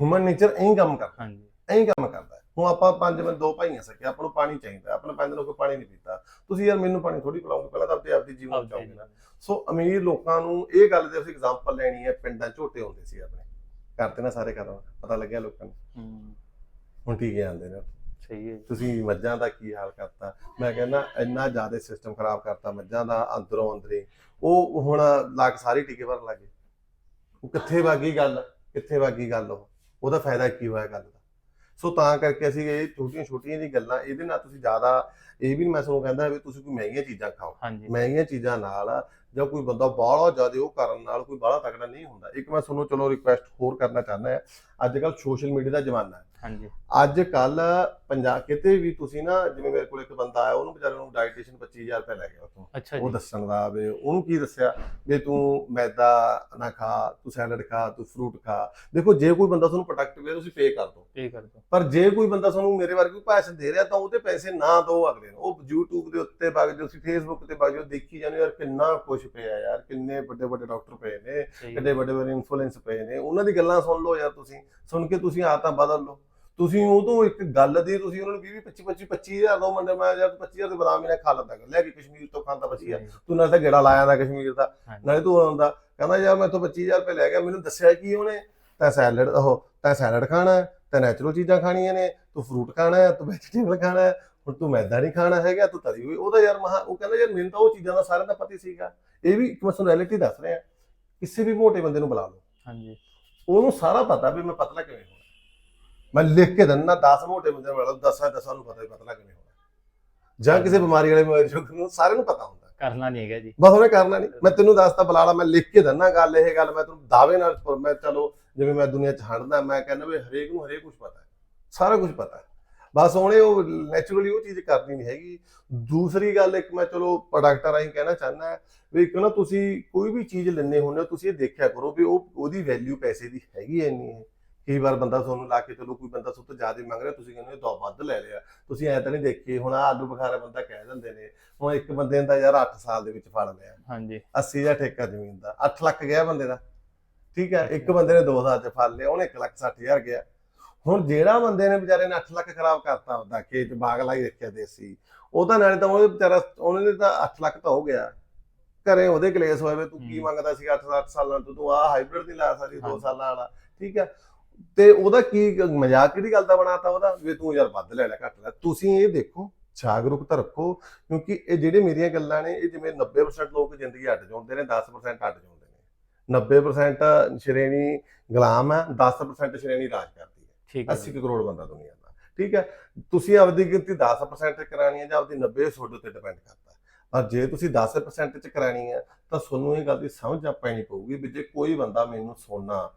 ਹਿਊਮਨ ਨੇਚਰ ਐਂ ਕੰਮ ਕਰਦਾ। ਹਾਂਜੀ। ਐਂ ਕੰਮ ਕਰਦਾ। ਹੁਣ ਆਪਾਂ ਪੰਜ ਬੰਦੇ ਦੋ ਭਾਈਆਂ ਸਕੇ ਆਪਾਂ ਨੂੰ ਪਾਣੀ ਚਾਹੀਦਾ ਆਪਾਂ ਪੰਜ ਦਿਨ ਕੋਈ ਪਾਣੀ ਨਹੀਂ ਪੀਤਾ। ਤੁਸੀਂ ਯਾਰ ਮੈਨੂੰ ਪਾਣੀ ਥੋੜੀ ਪਿਲਾਓਗੇ ਪਹਿਲਾਂ ਤਾਂ ਆਪਣੀ ਜੀਵਨ ਬਚਾਓਗੇ ਨਾ। ਸੋ ਅਮੀਰ ਲੋਕਾਂ ਨੂੰ ਇਹ ਗੱਲ ਦੇ ਅਸੀਂ ਐਗਜ਼ਾਮਪਲ ਲੈਣੀ ਹੈ ਪਿੰਡਾਂ ਝੋਟੇ ਹੁੰਦੇ ਸੀ ਆਪਣੇ। ਕਰਤੇ ਨਾ ਸਾਰੇ ਘਰਾਂ ਪਤਾ ਲੱਗਿਆ ਲੋਕਾਂ ਨੂੰ? ਹੂੰ। ਹੁਣ ਟੀਕੇ ਆਉਂਦੇ ਨੇ। ਸਹੀ ਹੈ ਤੁਸੀਂ ਮੱਝਾਂ ਦਾ ਕੀ ਹਾਲ ਕਰਤਾ? ਮੈਂ ਕਹਿੰਦਾ ਇੰਨਾ ਜ਼ਿਆਦਾ ਸਿਸਟਮ ਖਰਾਬ ਕਰਤਾ ਮੱਝਾਂ ਦਾ ਅੰਦਰੋਂ ਅੰਦਰੇ। ਉਹ ਹੁਣ ਲੱਗ ਸਾਰੀ ਟੀਕੇ ਭਰਨ ਲੱਗੇ ਉਹ ਕਿੱਥੇ ਵਾਗੀ ਗੱਲ ਕਿੱਥੇ ਵਾਗੀ ਗੱਲ ਉਹ? ਉਹਦਾ ਫਾਇਦਾ ਕੀ ਹੋਇਆ ਗੱਲ ਸੋ ਤਾਂ ਕਰਕੇ ਅਸੀਂ ਇਹ ਛੋਟੀਆਂ ਛੋਟੀਆਂ ਜੀ ਗੱਲਾਂ ਇਹਦੇ ਨਾਲ ਤੁਸੀਂ ਜ਼ਿਆਦਾ ਇਹ ਵੀ ਮੈਂ ਤੁਹਾਨੂੰ ਕਹਿੰਦਾ ਵੀ ਤੁਸੀਂ ਕੋਈ ਮਹਿੰਗੀਆਂ ਚੀਜ਼ਾਂ ਖਾਓ। ਮਹਿੰਗੀਆਂ ਚੀਜ਼ਾਂ ਨਾਲ ਜਾਂ ਕੋਈ ਬੰਦਾ ਬਾਹਲਾ ਜ਼ਿਆਦਾ ਉਹ ਕਰਨ ਨਾਲ ਕੋਈ ਬਾਹਲਾ ਤਕੜਾ ਨਹੀਂ ਹੁੰਦਾ। ਇੱਕ ਮੈਂ ਤੁਹਾਨੂੰ ਚਲੋ ਰਿਕੁਐਸਟ ਹੋਰ ਕਰਨਾ ਚਾਹੁੰਦਾ ਹਾਂ। ਅੱਜ ਕੱਲ ਸੋਸ਼ਲ ਮੀਡੀਆ ਦਾ ਜ਼ਮਾਨਾ ਹੈ। ਹਾਂਜੀ। ਅੱਜ ਕੱਲ ਪੰਜਾਬ ਕਿਤੇ ਵੀ ਤੁਸੀਂ ਨਾ ਜਿਵੇਂ ਮੇਰੇ ਕੋਲ ਇੱਕ ਬੰਦਾ ਆਇਆ ਉਹਨੂੰ ਵਿਚਾਰੇ ਨੂੰ ਡਾਈਟੀਸ਼ੀਅਨ 25000 ਰੁਪਏ ਲੈ ਗਿਆ ਉਤੋਂ ਉਹ ਦੱਸਣ ਦਾ ਵੀ ਉਹਨੂੰ ਕੀ ਦੱਸਿਆ? ਵੀ ਤੂੰ ਮੈਦਾ ਨਾ ਖਾ ਤੂੰ ਸੈਲਡ ਖਾ ਤੂੰ ਫਰੂਟ ਖਾ। ਦੇਖੋ ਜੇ ਕੋਈ ਬੰਦਾ ਤੁਹਾਨੂੰ ਪ੍ਰੋਡਕਟ ਵੇ ਤੁਸੀਂ ਪੇ ਕਰ ਦਿਓ। ਇਹ ਕਰ ਦੋ ਪਰ ਜੇ ਕੋਈ ਬੰਦਾ ਤੁਹਾਨੂੰ ਮੇਰੇ ਵਰਗੀ ਭਾਸ਼ਣ ਦੇ ਰਿਹਾ ਤਾਂ ਉਹਦੇ ਪੈਸੇ ਨਾ ਦਿਓ ਅਗਲੇ ਨੂੰ। ਉਹ YouTube ਦੇ ਉੱਤੇ ਵਗ ਜਾਓ ਤੁਸੀਂ Facebook ਤੇ ਵਗ ਜਾਓ ਦੇਖੀ ਜਾਂਦੇ ਯਾਰ ਕਿੰਨਾ ਕੁਝ ਪਿਆ ਯਾਰ ਕਿੰਨੇ ਵੱਡੇ ਵੱਡੇ ਡਾਕਟਰ ਪਏ ਨੇ ਕਿੰਨੇ ਵੱਡੇ ਵੱਡੇ ਇਨਫਲੂਐਂਸ ਪਏ ਨੇ। ਉਹਨਾਂ ਦੀ ਗੱਲਾਂ ਸੁਣ ਲਓ ਯਾਰ ਤੁਸੀਂ। ਸੁਣ ਕੇ ਤੁਸੀਂ ਆਦਤਾਂ ਬਦਲ ਲਓ। ਤੁਸੀਂ ਉਹ ਤੋਂ ਇੱਕ ਗੱਲ ਦੀ ਤੁਸੀਂ ਉਹਨਾਂ ਨੂੰ 20 25 25 25000 ਦੋ ਮੰਡੇ ਮੈਂ ਯਾਰ 25000 ਦੇ ਬਦਾਮ ਇਹਨਾਂ ਖਾ ਲੈਂਦਾ ਲੈ ਕੇ ਕਸ਼ਮੀਰ ਤੋਂ ਖਾਂਦਾ ਬਚੀਆ ਤੂੰ ਨਾਲ ਤਾਂ ਗੇੜਾ ਲਾਇਆ ਦਾ ਕਸ਼ਮੀਰ ਦਾ। ਨਾਲੇ ਤੂੰ ਆਉਂਦਾ। ਕਹਿੰਦਾ ਯਾਰ ਮੈਂ ਤੋਂ 25000 ਰੁਪਏ ਲੈ ਗਿਆ। ਮੈਨੂੰ ਦੱਸਿਆ ਕੀ ਉਹਨੇ? ਤੈਂ ਸੈਲਡ ਉਹ ਤੈਂ ਸੈਲਡ ਖਾਣਾ ਤੈਂ ਨੈਚੁਰਲ ਚੀਜ਼ਾਂ ਖਾਣੀਆਂ ਨੇ ਤੂੰ ਫਰੂਟ ਖਾਣਾ ਹੈ ਤੂੰ ਵੈਜੀਟੇਬਲ ਖਾਣਾ ਹੈ ਹੁਣ ਤੂੰ ਮੈਦਾ ਨਹੀਂ ਖਾਣਾ ਹੈਗਾ ਤੂੰ ਤਲੀ ਹੋਈ। ਉਹਦਾ ਯਾਰ ਮਹਾ ਉਹ ਕਹਿੰਦਾ ਯਾਰ ਮੈਨੂੰ ਤਾਂ ਉਹ ਚੀਜ਼ਾਂ ਦਾ ਸਾਰਿਆਂ ਦਾ ਪਤਾ ਸੀਗਾ। ਇਹ ਵੀ ਇੱਕ ਰਿਐਲਿਟੀ ਦੱਸ ਰਿਹਾ। ਕਿਸੇ ਵੀ ਮੋਟੇ ਬੰਦੇ ਨੂੰ ਬੁਲਾ ਲਓ। ਹਾਂਜੀ। ਉਹਨੂੰ ਸਾਰਾ ਪਤਾ ਵੀ ਮੈਂ ਪਤਲਾ ਕਿਵੇਂ ਮੈਂ ਲਿਖ ਕੇ ਦਿੰਦਾ 10 ਮੋਟੇ ਬੰਦੇ ਲਓ 10 10 ਨੂੰ ਪਤਾ ਵੀ ਪਤਲਾ ਕਿਵੇਂ ਹੋਣਾ ਜਾਂ ਕਿਸੇ ਬਿਮਾਰੀ ਵਾਲੇ ਮਰੀਜ਼ ਨੂੰ ਸਾਰਿਆਂ ਨੂੰ ਪਤਾ ਹੁੰਦਾ। ਕਰਨਾ ਨਹੀਂ ਹੈਗਾ ਜੀ। ਬਸ ਉਹਨੇ ਕਰਨਾ ਨਹੀਂ। ਮੈਂ ਤੈਨੂੰ ਦੱਸਤਾ ਬੁਲਾ ਲਾ ਮੈਂ ਲਿਖ ਕੇ ਦਿੰਦਾ ਗੱਲ ਇਹ ਗੱਲ ਮੈਂ ਤੈਨੂੰ ਦਾਅਵੇ ਨਾਲ ਮੈਂ ਚਲੋ ਜਿਵੇਂ ਮੈਂ ਦੁਨੀਆ ਚ ਹੰਡਦਾ ਮੈਂ ਕਹਿੰਦਾ ਵੀ ਹਰੇਕ ਨੂੰ ਹਰੇਕ ਕੁਝ ਪਤਾ ਹੈ। ਸਾਰਾ ਕੁਝ ਪਤਾ ਹੈ। ਬਸ ਉਹਨੇ ਉਹ ਨੈਚੁਰਲੀ ਉਹ ਚੀਜ਼ ਕਰਨੀ ਨਹੀਂ ਹੈਗੀ। ਦੂਸਰੀ ਗੱਲ ਇੱਕ ਮੈਂ ਚਲੋ ਪ੍ਰੋਡਕਟ ਰਾਹੀਂ ਕਹਿਣਾ ਚਾਹੁੰਦਾ ਵੀ ਇੱਕ ਨਾ ਤੁਸੀਂ ਕੋਈ ਵੀ ਚੀਜ਼ ਲੈਣੇ ਹੁੰਦੇ ਹੋ ਤੁਸੀਂ ਇਹ ਦੇਖਿਆ ਕਰੋ ਵੀ ਉਹ ਉਹਦੀ ਵੈਲਿਊ ਪੈਸੇ ਦੀ ਹੈਗੀ ਐ ਨਹੀਂ ਹੈ। ਕਈ ਵਾਰ ਬੰਦਾ ਤੁਹਾਨੂੰ ਲਾ ਕੇ ਚਲੋ ਕੋਈ ਬੰਦਾ ਸਭ ਤੋਂ ਜ਼ਿਆਦਾ ਮੰਗ ਰਿਹਾ ਤੁਸੀਂ ਕਹਿੰਦੇ ਦੋ ਵੱਧ ਲੈ ਲਿਆ। ਤੁਸੀਂ ਐ ਤਾਂ ਨਹੀਂ ਦੇਖੀ ਹੁਣ ਆਹ ਆਲੂ ਬੁਖਾਰਾ ਬੰਦਾ ਕਹਿ ਦਿੰਦੇ ਨੇ ਹੁਣ ਇੱਕ ਬੰਦੇ ਦਾ ਯਾਰ 8 ਸਾਲ ਦੇ ਵਿੱਚ ਫੜ ਲਿਆ। ਹਾਂਜੀ। 80 ਦਾ ਠੇਕਾ ਜ਼ਮੀਨ ਦਾ 8 ਲੱਖ ਗਿਆ ਬੰਦੇ ਦਾ। ਠੀਕ ਹੈ ਇੱਕ ਬੰਦੇ ਨੇ 2 ਸਾਲ ਚ ਫੜ ਲਿਆ ਉਹਨੇ 1 ਲੱਖ 60 ਹਜ਼ਾਰ ਗਿਆ। ਹੁਣ ਜਿਹੜਾ ਬੰਦੇ ਨੇ ਵਿਚਾਰੇ ਨੇ 8 ਲੱਖ ਖਰਾਬ ਕਰਤਾ ਉਹਦਾ ਖੇਤ ਬਾਗ ਲਾਈ ਰੱਖਿਆ ਦੇਸੀ ਉਹਦਾ ਨਾਲੇ ਤਾਂ ਉਹਦੇ ਵਿਚਾਰਾ ਉਹਨੇ ਤਾਂ 8 ਲੱਖ ਤਾਂ ਹੋ ਗਿਆ। ਘਰੇ ਉਹਦੇ ਕਲੇਸ਼ ਹੋਏ ਵੇ ਤੂੰ ਕੀ। ਮੰਗਦਾ ਸੀ 8 8 ਸਾਲਾਂ ਤੋਂ ਤੂੰ ਆਹ ਹਾਈਬ੍ਰਿਡ ਨਹੀਂ ਲਾ ਸਕਦੀ 2 ਹਾਂਜੀ। ਸਾਲਾਂ ਵਾਲਾ। ਠੀਕ ਹੈ ਤੇ ਉਹਦਾ ਕੀ ਮਜ਼ਾਕ ਕਿਹੜੀ ਗੱਲ ਦਾ ਬਣਾਤਾ ਉਹਦਾ? ਵੀ ਤੂੰ ਯਾਰ ਵੱਧ ਲੈ ਲੈ ਘੱਟ ਲੈ। ਤੁਸੀਂ ਇਹ ਦੇਖੋ ਜਾਗਰੂਕਤਾ ਰੱਖੋ ਕਿਉਂਕਿ ਇਹ ਜਿਹੜੇ ਮੇਰੀਆਂ ਗੱਲਾਂ ਨੇ ਇਹ ਜਿਵੇਂ 90% ਲੋਕ ਜ਼ਿੰਦਗੀ ਅੱਡ ਜਾਂਦੇ ਨੇ 10% ਅੱਡ ਜਾਂਦੇ ਨੇ। 90% ਸ਼੍ਰੇਣੀ ਗੁਲਾਮ ਹੈ 10% ਸ਼੍ਰੇਣੀ ਰਾਜ ਕਰਦੀ ਹੈ ਠੀਕ ਹੈ 80 ਜੀ ਕੁ ਕਰੋੜ ਬੰਦਾ ਦੁਨੀਆ ਦਾ। ਠੀਕ ਹੈ? ਤੁਸੀਂ ਆਪਦੀ ਗਿਣਤੀ 10% ਤੇ ਕਰਾਣੀ ਹੈ ਜਾਂ ਆਪਦੀ 90 ਤੁਹਾਡੇ ਉੱਤੇ ਡਿਪੈਂਡ ਕਰਦਾ ਪਰ ਜੇ ਤੁਸੀਂ 10% ਚ ਕਰਾਣੀ ਹੈ ਤਾਂ ਤੁਹਾਨੂੰ ਇਹ ਗੱਲ ਦੀ ਸਮਝ ਆ ਪੈਣੀ ਪਊਗੀ ਵੀ ਜੇ ਕੋਈ ਬੰਦਾ ਮੈਨੂੰ ਸੋਨਾ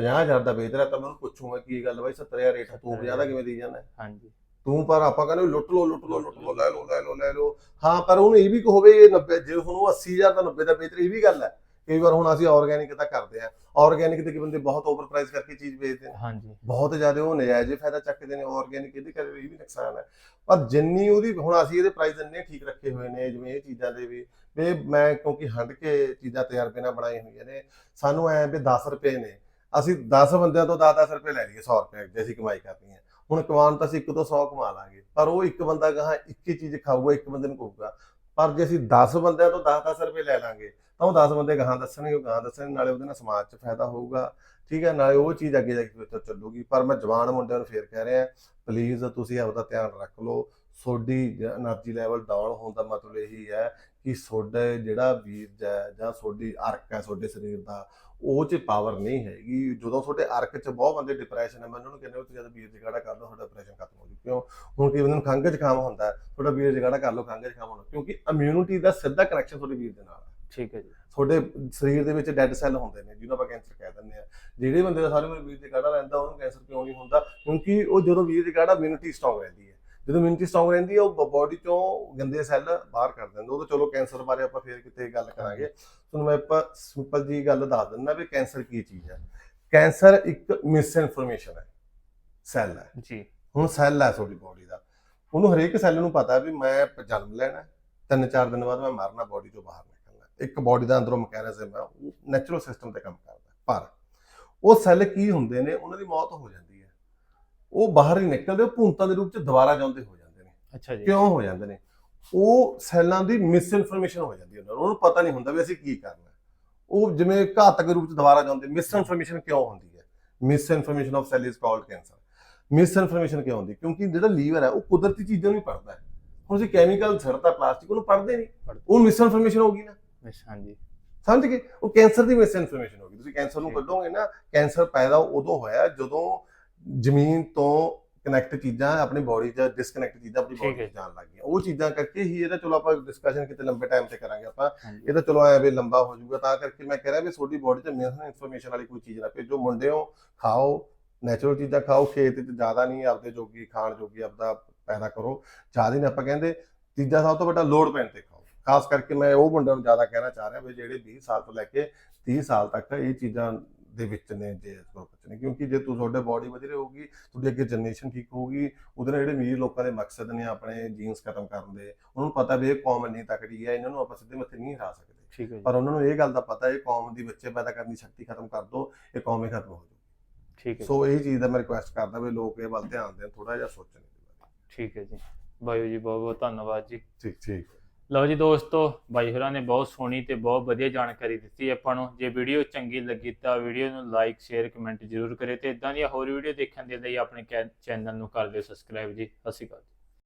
50000 ਦਾ ਵੇਚ ਰਿਹਾ ਤਾਂ ਮੈਂ ਉਹਨੂੰ ਪੁੱਛੂੰਗਾ ਕੀ ਗੱਲ ਬਾਈ 70000 ਰੇਟ ਤੂੰ 50 ਦਾ ਕਿਵੇਂ ਦੀ ਜਾਂਦਾ ਹਾਂਜੀ। ਤੂੰ ਪਰ ਆਪਾਂ ਕਹਿੰਦੇ ਲੁੱਟ ਲੋ ਲੁੱਟ ਲੋ ਲੁੱਟ ਲੋ ਲੈ ਲੋ ਲੈ ਲੋ ਲੈ ਲੋ ਹਾਂ ਪਰ ਉਹਨੂੰ ਇਹ ਵੀ ਕਹੋਵੇ ਇਹ 90 ਜੇ ਤੁਹਾਨੂੰ 80000 ਦਾ 90 ਦਾ ਵੇਚ ਰਹੀ ਇਹ ਵੀ ਗੱਲ ਹੈ। ਕਈ ਵਾਰ ਹੁਣ ਅਸੀਂ ਆਰਗੈਨਿਕ ਤਾਂ ਕਰਦੇ ਆ ਆਰਗੈਨਿਕ ਤੇ ਕੀ ਬੰਦੇ ਬਹੁਤ ਓਵਰ ਪ੍ਰਾਈਸ ਕਰਕੇ ਚੀਜ਼ ਵੇਚਦੇ ਨੇ। ਹਾਂਜੀ। ਬਹੁਤ ਜ਼ਿਆਦਾ ਉਹ ਨਜਾਇਜ਼ ਫਾਇਦਾ ਚੱਕਦੇ ਨੇ ਆਰਗੈਨਿਕ ਇਹਦੇ ਕਰਕੇ ਇਹ ਵੀ ਨੁਕਸਾਨ ਹੈ। ਪਰ ਜਿੰਨੀ ਉਹਦੀ ਹੁਣ ਅਸੀਂ ਇਹਦੇ ਪ੍ਰਾਈਸ ਇੰਨੇ ਠੀਕ ਰੱਖੇ ਹੋਏ ਨੇ ਜਿਵੇਂ ਇਹ ਚੀਜ਼ਾਂ ਦੇ ਵੀ ਵੀ ਮੈਂ ਕਿਉਂਕਿ ਹੰਡ ਕੇ ਚੀਜ਼ਾਂ ਤਜਰਬੇ ਨਾਲ ਬਣਾਈ ਹੋਈਆਂ ਨੇ ਸਾਨੂੰ ਐ ਵੀ 10 ਰੁਪਏ ਨੇ। ਅਸੀਂ 10 ਬੰਦਿਆਂ ਤੋਂ 10-10 ਰੁਪਏ ਲੈ ਲਈਏ 100 ਰੁਪਏ ਜੇ ਅਸੀਂ ਕਮਾਈ ਕਰਨੀ ਹੈ। ਹੁਣ ਕਮਾਉਣ ਤਾਂ ਅਸੀਂ ਇੱਕ ਤੋਂ 100 ਕਮਾ ਲਾਂਗੇ, ਪਰ ਉਹ ਇੱਕ ਬੰਦਾ ਕਹਾ ਇੱਕ ਹੀ ਚੀਜ਼ ਖਾਊਗਾ, ਇੱਕ ਬੰਦੇ ਨੂੰ ਕਹੂਗਾ। ਪਰ ਜੇ ਅਸੀਂ 10 ਬੰਦਿਆਂ ਤੋਂ 10-10 ਰੁਪਏ ਲੈ ਲਾਂਗੇ, ਤਾਂ ਉਹ 10 ਬੰਦੇ ਗਾਹਾਂ ਦੱਸਣਗੇ, ਉਹ ਗਾਹਾਂ ਦੱਸਣਗੇ, ਨਾਲੇ ਉਹਦੇ ਨਾਲ ਸਮਾਜ 'ਚ ਫਾਇਦਾ ਹੋਊਗਾ। ਠੀਕ ਹੈ, ਨਾਲੇ ਉਹ ਚੀਜ਼ ਅੱਗੇ ਜਾ ਕੇ ਉੱਤੇ ਚੱਲੂਗੀ। ਪਰ ਮੈਂ ਜਵਾਨ ਮੁੰਡਿਆਂ ਨੂੰ ਫੇਰ ਕਹਿ ਰਿਹਾ ਪਲੀਜ਼ ਤੁਸੀਂ ਆਪਦਾ ਧਿਆਨ ਰੱਖ ਲਓ। ਸੋਡੀ એનર્ਜੀ ਲੈਵਲ ਡਾਊਨ ਹੋਣ ਦਾ ਮਤਲਬ ਇਹੀ ਹੈ ਕਿ ਸੋਡੇ ਜਿਹੜਾ ਬੀਜ ਹੈ ਜਾਂ ਸੋਡੀ ਅਰਕ ਹੈ ਸੋਡੇ ਸਰੀਰ ਦਾ ਉਹ 'ਚ ਪਾਵਰ ਨਹੀਂ ਹੈਗੀ। ਜਦੋਂ ਤੁਹਾਡੇ ਅਰਕ 'ਚ ਬਹੁਤ ਬੰਦੇ ਡਿਪਰੈਸ਼ਨ ਹੈ ਮੈਂ ਉਹਨਾਂ ਨੂੰ ਕਹਿੰਦਾ ਤੁਸੀਂ ਜਦ ਬੀਜ ਜਗਾੜਾ ਕਰ ਲਓ ਤੁਹਾਡਾ ਡਿਪਰੈਸ਼ਨ ਖਤਮ ਹੋ ਜੂ। ਕਿਉਂ? ਹੁਣ ਕੀ ਬੰਦੇ ਨੂੰ ਖੰਘ ਜ਼ੁਕਾਮ ਹੁੰਦਾ ਤੁਹਾਡਾ ਬੀਜ ਜਗਾੜਾ ਕਰ ਲਓ ਖੰਘ ਜ਼ੁਕਾਮ ਹੋਣਾ ਕਿਉਂਕਿ ਇਮਿਊਨਿਟੀ ਦਾ ਸਿੱਧਾ ਕਨੈਕਸ਼ਨ ਤੁਹਾਡੇ ਬੀਜ ਦੇ ਨਾਲ ਹੈ ਠੀਕ ਹੈ ਜੀ। ਤੁਹਾਡੇ ਸਰੀਰ ਦੇ ਵਿੱਚ ਡੈੱਡ ਸੈੱਲ ਹੁੰਦੇ ਨੇ ਜਿਹਨੂੰ ਆਪਾਂ ਕੈਂਸਰ ਕਹਿ ਦਿੰਦੇ ਆ ਜਿਹੜੇ ਬੰਦੇ ਦਾ ਸਾਰੇ ਉਮਰ ਵੀਰ ਦੇ ਕਾੜਾ ਰਹਿੰਦਾ ਉਹਨੂੰ ਕੈਂਸਰ ਕਿਉਂ ਨਹੀਂ ਹੁੰਦਾ? ਕਿਉਂਕਿ ਉਹ ਜਦੋਂ ਵੀਰ ਦੇ ਕਾੜਾ ਇਮਿਊਨਿਟੀ ਸਟਰੋਂਗ ਰਹਿੰਦੀ ਹੈ। ਜਦੋਂ ਇਮਿਊਨਿਟੀ ਸਟਰੋਂਗ ਰਹਿੰਦੀ ਹੈ ਉਹ ਬਾਡੀ ਚੋਂ ਗੰਦੇ ਸੈੱਲ ਬਾਹਰ ਕਰ ਦਿੰਦਾ ਉਹ ਤਾਂ ਚਲੋ ਕੈਂਸਰ ਬਾਰੇ ਆਪਾਂ ਫੇਰ ਕਿਤੇ ਗੱਲ ਕਰਾਂਗੇ। ਤੁਹਾਨੂੰ ਮੈਂ ਆਪਾਂ ਸਿੰਪਲ ਜੀ ਗੱਲ ਦੱਸ ਦਿੰਦਾ ਵੀ ਕੈਂਸਰ ਕੀ ਚੀਜ਼ ਹੈ। ਕੈਂਸਰ ਇੱਕ ਮਿਸ ਇਨਫੋਰਮੇਸ਼ਨ ਹੈ ਸੈੱਲ ਹੈ। ਜੀ। ਹੁਣ ਸੈੱਲ ਹੈ ਤੁਹਾਡੀ ਬਾਡੀ ਦਾ। ਉਹਨੂੰ ਹਰੇਕ ਸੈੱਲ ਨੂੰ ਪਤਾ ਵੀ ਮੈਂ ਜਨਮ ਲੈਣਾ ਤਿੰਨ ਚਾਰ ਦਿਨ ਬਾਅਦ ਮੈਂ ਮਰਨਾ ਬਾਡੀ ਤੋਂ ਬਾਹਰ ਨਿਕਲਣਾ ਇੱਕ ਬਾਡੀ ਦਾ ਅੰਦਰੋਂ ਮੈਕੈਨਿਜ਼ਮ ਹੈ ਉਹ ਨੈਚੁਰਲ ਸਿਸਟਮ ਤੇ ਕੰਮ ਕਰਦਾ ਪਰ ਉਹ ਸੈੱਲ ਕੀ ਹੁੰਦੇ ਨੇ ਉਹਨਾਂ ਦੀ ਮੌਤ ਹੋ ਜਾਂਦੀ ਉਹ ਬਾਹਰ ਹੀ ਨਿਕਲਦੇ ਉਹ ਭੂੰਤਾਂ ਦੇ ਰੂਪ ਚ ਦੁਬਾਰਾ ਜਾਂਦੇ ਹੋ ਜਾਂਦੇ ਨੇ। ਅੱਛਾ ਜੀ। ਕਿਉਂ ਹੋ ਜਾਂਦੇ ਨੇ? ਉਹ ਸੈੱਲਾਂ ਦੀ ਮਿਸ ਇਨਫੋਰਮੇਸ਼ਨ ਹੋ ਜਾਂਦੀ ਹੈ ਉਹਨਾਂ ਨੂੰ। ਉਹਨੂੰ ਪਤਾ ਨਹੀਂ ਹੁੰਦਾ ਵੀ ਅਸੀਂ ਕੀ ਕਰਨਾ ਉਹ ਜਿਵੇਂ ਘਾਤਕ ਰੂਪ ਚ ਦੁਬਾਰਾ ਜਾਂਦੇ ਮਿਸ ਇਨਫੋਰਮੇਸ਼ਨ ਕਿਉਂ ਹੁੰਦੀ ਹੈ? Misinformation of cell is called cancer misinformation ਕਿਉਂ ਹੁੰਦੀ ਕਿਉਂਕਿ ਜਿਹੜਾ ਲੀਵਰ ਹੈ ਉਹ ਕੁਦਰਤੀ ਚੀਜ਼ਾਂ ਨੂੰ ਪੜਦਾ ਹੈ। ਹੁਣ ਅਸੀਂ ਕੈਮੀਕਲ ਛੜਦਾ ਪਲਾਸਟਿਕ ਉਹਨੂੰ ਪੜਦੇ ਨਹੀਂ। ਉਹ ਮਿਸ ਇਨਫੋਰਮੇਸ਼ਨ ਹੋ ਗਈ ਨਾ। ਹਾਂਜੀ। ਸਮਝ ਗਏ? ਉਹ ਕੈਂਸਰ ਦੀ ਮਿਸ ਇਨਫੋਰਮੇਸ਼ਨ ਹੋ ਗਈ। ਤੁਸੀਂ ਕੈਂਸਰ ਨੂੰ। ਕੱਢੋਗੇ ਨਾ ਕੈਂਸਰ ਪੈਦਾ ਉਦੋਂ ਹੋਇਆ ਜਦੋਂ ਜ਼ਮੀਨ ਤੋਂ ਕਨੈਕਟ ਚੀਜ਼ਾਂ ਆਪਣੀ ਬਾਡੀ 'ਚ ਡਿਸਕਨੈਕਟ ਚੀਜ਼ਾਂ ਆਪਣੀ ਬਾਡੀ ਹੈ। 'ਚ ਜਾਣ ਲੱਗ ਗਈਆਂ। ਉਹ ਚੀਜ਼ਾਂ ਕਰਕੇ ਹੀ ਇਹਦਾ ਚਲੋ ਆਪਾਂ ਡਿਸਕਸ਼ਨ ਕਿਤੇ ਲੰਬੇ ਟਾਈਮ ਤੇ ਕਰਾਂਗੇ ਆਪਾਂ। ਇਹ ਤਾਂ ਚਲੋ ਐ ਵੀ ਲੰਬਾ ਹੋ ਜਾਊਗਾ ਤਾਂ ਕਰਕੇ ਮੈਂ ਕਹਿ ਰਿਹਾ ਵੀ ਤੁਹਾਡੀ ਬਾਡੀ 'ਚ ਮਿਸ ਇਨਫੋਰਮੇਸ਼ਨ ਵਾਲੀ ਕੋਈ ਚੀਜ਼ ਨਾ ਭੇਜੋ। ਮੁੰਡਿਓ ਖਾਓ ਨੈਚੁਰਲ ਚੀਜ਼ਾਂ ਖਾਓ ਖੇਤ 'ਚ ਜ਼ਿਆਦਾ ਨਹੀਂ ਆਪਦੇ ਜੋਗੀ ਖਾਣ ਜੋਗੀ ਆਪਦਾ ਪੈਦਾ ਕਰੋ। ਜ਼ਿਆਦਾ ਨਹੀਂ ਆਪਾਂ ਕਹਿੰਦੇ ਤੀਜਾ ਸਭ ਤੋਂ ਵੱਡਾ ਲੋਡ ਪੈਣ ਤੇ ਖਾਓ। ਖਾਸ ਕਰਕੇ ਮੈਂ ਉਹ ਮੁੰਡਿਆਂ ਨੂੰ ਜ਼ਿਆਦਾ ਕਹਿਣਾ ਚਾਹ ਰਿਹਾ ਵੀ ਜਿਹੜੇ 20 ਸਾਲ ਤੋਂ ਲੈ ਕੇ 30 ਸਾਲ ਤੱਕ ਇਹ ਚੀਜ਼ਾਂ ਦੇ ਵਿੱਚ ਨੇ ਜੇ ਇਸ ਨੇ ਕਿਉਂਕਿ ਜੇ ਤੂੰ ਤੁਹਾਡੇ ਬਾਡੀ ਵਧੀ ਰਹੂਗੀ ਤੁਹਾਡੀ ਅੱਗੇ ਜਨਰੇਸ਼ਨ ਠੀਕ ਹੋਊਗੀ ਉਹਦੇ ਨਾਲ ਜਿਹੜੇ ਅਮੀਰ ਲੋਕਾਂ ਦੇ ਮਕਸਦ ਨੇ ਆਪਣੇ ਜੀਨਸ ਖਤਮ ਕਰਨ ਦੇ ਉਹਨਾਂ ਨੂੰ ਪਤਾ ਵੀ ਇਹ ਕੌਮ ਇੰਨੀ ਤਕੜੀ ਹੈ ਇਹਨਾਂ ਨੂੰ ਆਪਾਂ ਸਿੱਧੇ ਮੱਥੇ ਨਹੀਂ ਹਰਾ ਸਕਦੇ। ਠੀਕ ਹੈ ਜੀ। ਪਰ ਉਹਨਾਂ ਨੂੰ ਇਹ ਗੱਲ ਦਾ ਪਤਾ ਹੈ ਇਹ ਕੌਮ ਦੀ ਬੱਚੇ ਪੈਦਾ ਕਰਨ ਦੀ ਸ਼ਕਤੀ ਖਤਮ ਕਰ ਦੋ ਇਹ ਕੌਮ ਹੀ ਖਤਮ ਹੋ ਜਾਊ ਠੀਕ ਹੈ ਸੋ ਇਹ ਚੀਜ਼ ਦਾ ਮੈਂ ਰਿਕੁਐਸਟ ਕਰਦਾ ਵੀ ਲੋਕ ਇਹ ਵੱਲ ਧਿਆਨ ਦੇਣ ਥੋੜਾ ਜਿਹਾ ਸੋਚਣ ਬਾਰੇ। ਠੀਕ ਹੈ ਜੀ। ਬਾਈ ਜੀ ਬਹੁਤ ਬਹੁਤ ਧੰਨਵਾਦ ਜੀ। ਠੀਕ ਠੀਕ। ਲਓ ਜੀ ਦੋਸਤੋ, ਬਾਈ ਹੋਰਾਂ ਨੇ ਬਹੁਤ ਸੋਹਣੀ ਤੇ ਬਹੁਤ ਵਧੀਆ ਜਾਣਕਾਰੀ ਦਿੱਤੀ ਆਪਾਂ ਨੂੰ। ਜੇ ਵੀਡੀਓ ਚੰਗੀ ਲੱਗੀ ਤਾਂ ਵੀਡੀਓ ਨੂੰ ਲਾਈਕ ਸ਼ੇਅਰ ਕਮੈਂਟ ਜ਼ਰੂਰ ਕਰਿਓ ਤੇ ਇਦਾਂ ਦੀਆਂ ਹੋਰ ਵੀਡੀਓ ਦੇਖਣ ਦੇ ਲਈ ਆਪਣੇ ਚੈਨਲ ਨੂੰ ਕਰ ਦਿਓ ਸਬਸਕ੍ਰਾਈਬ ਜੀ। ਸਤਿ ਸ਼੍ਰੀ ਅਕਾਲ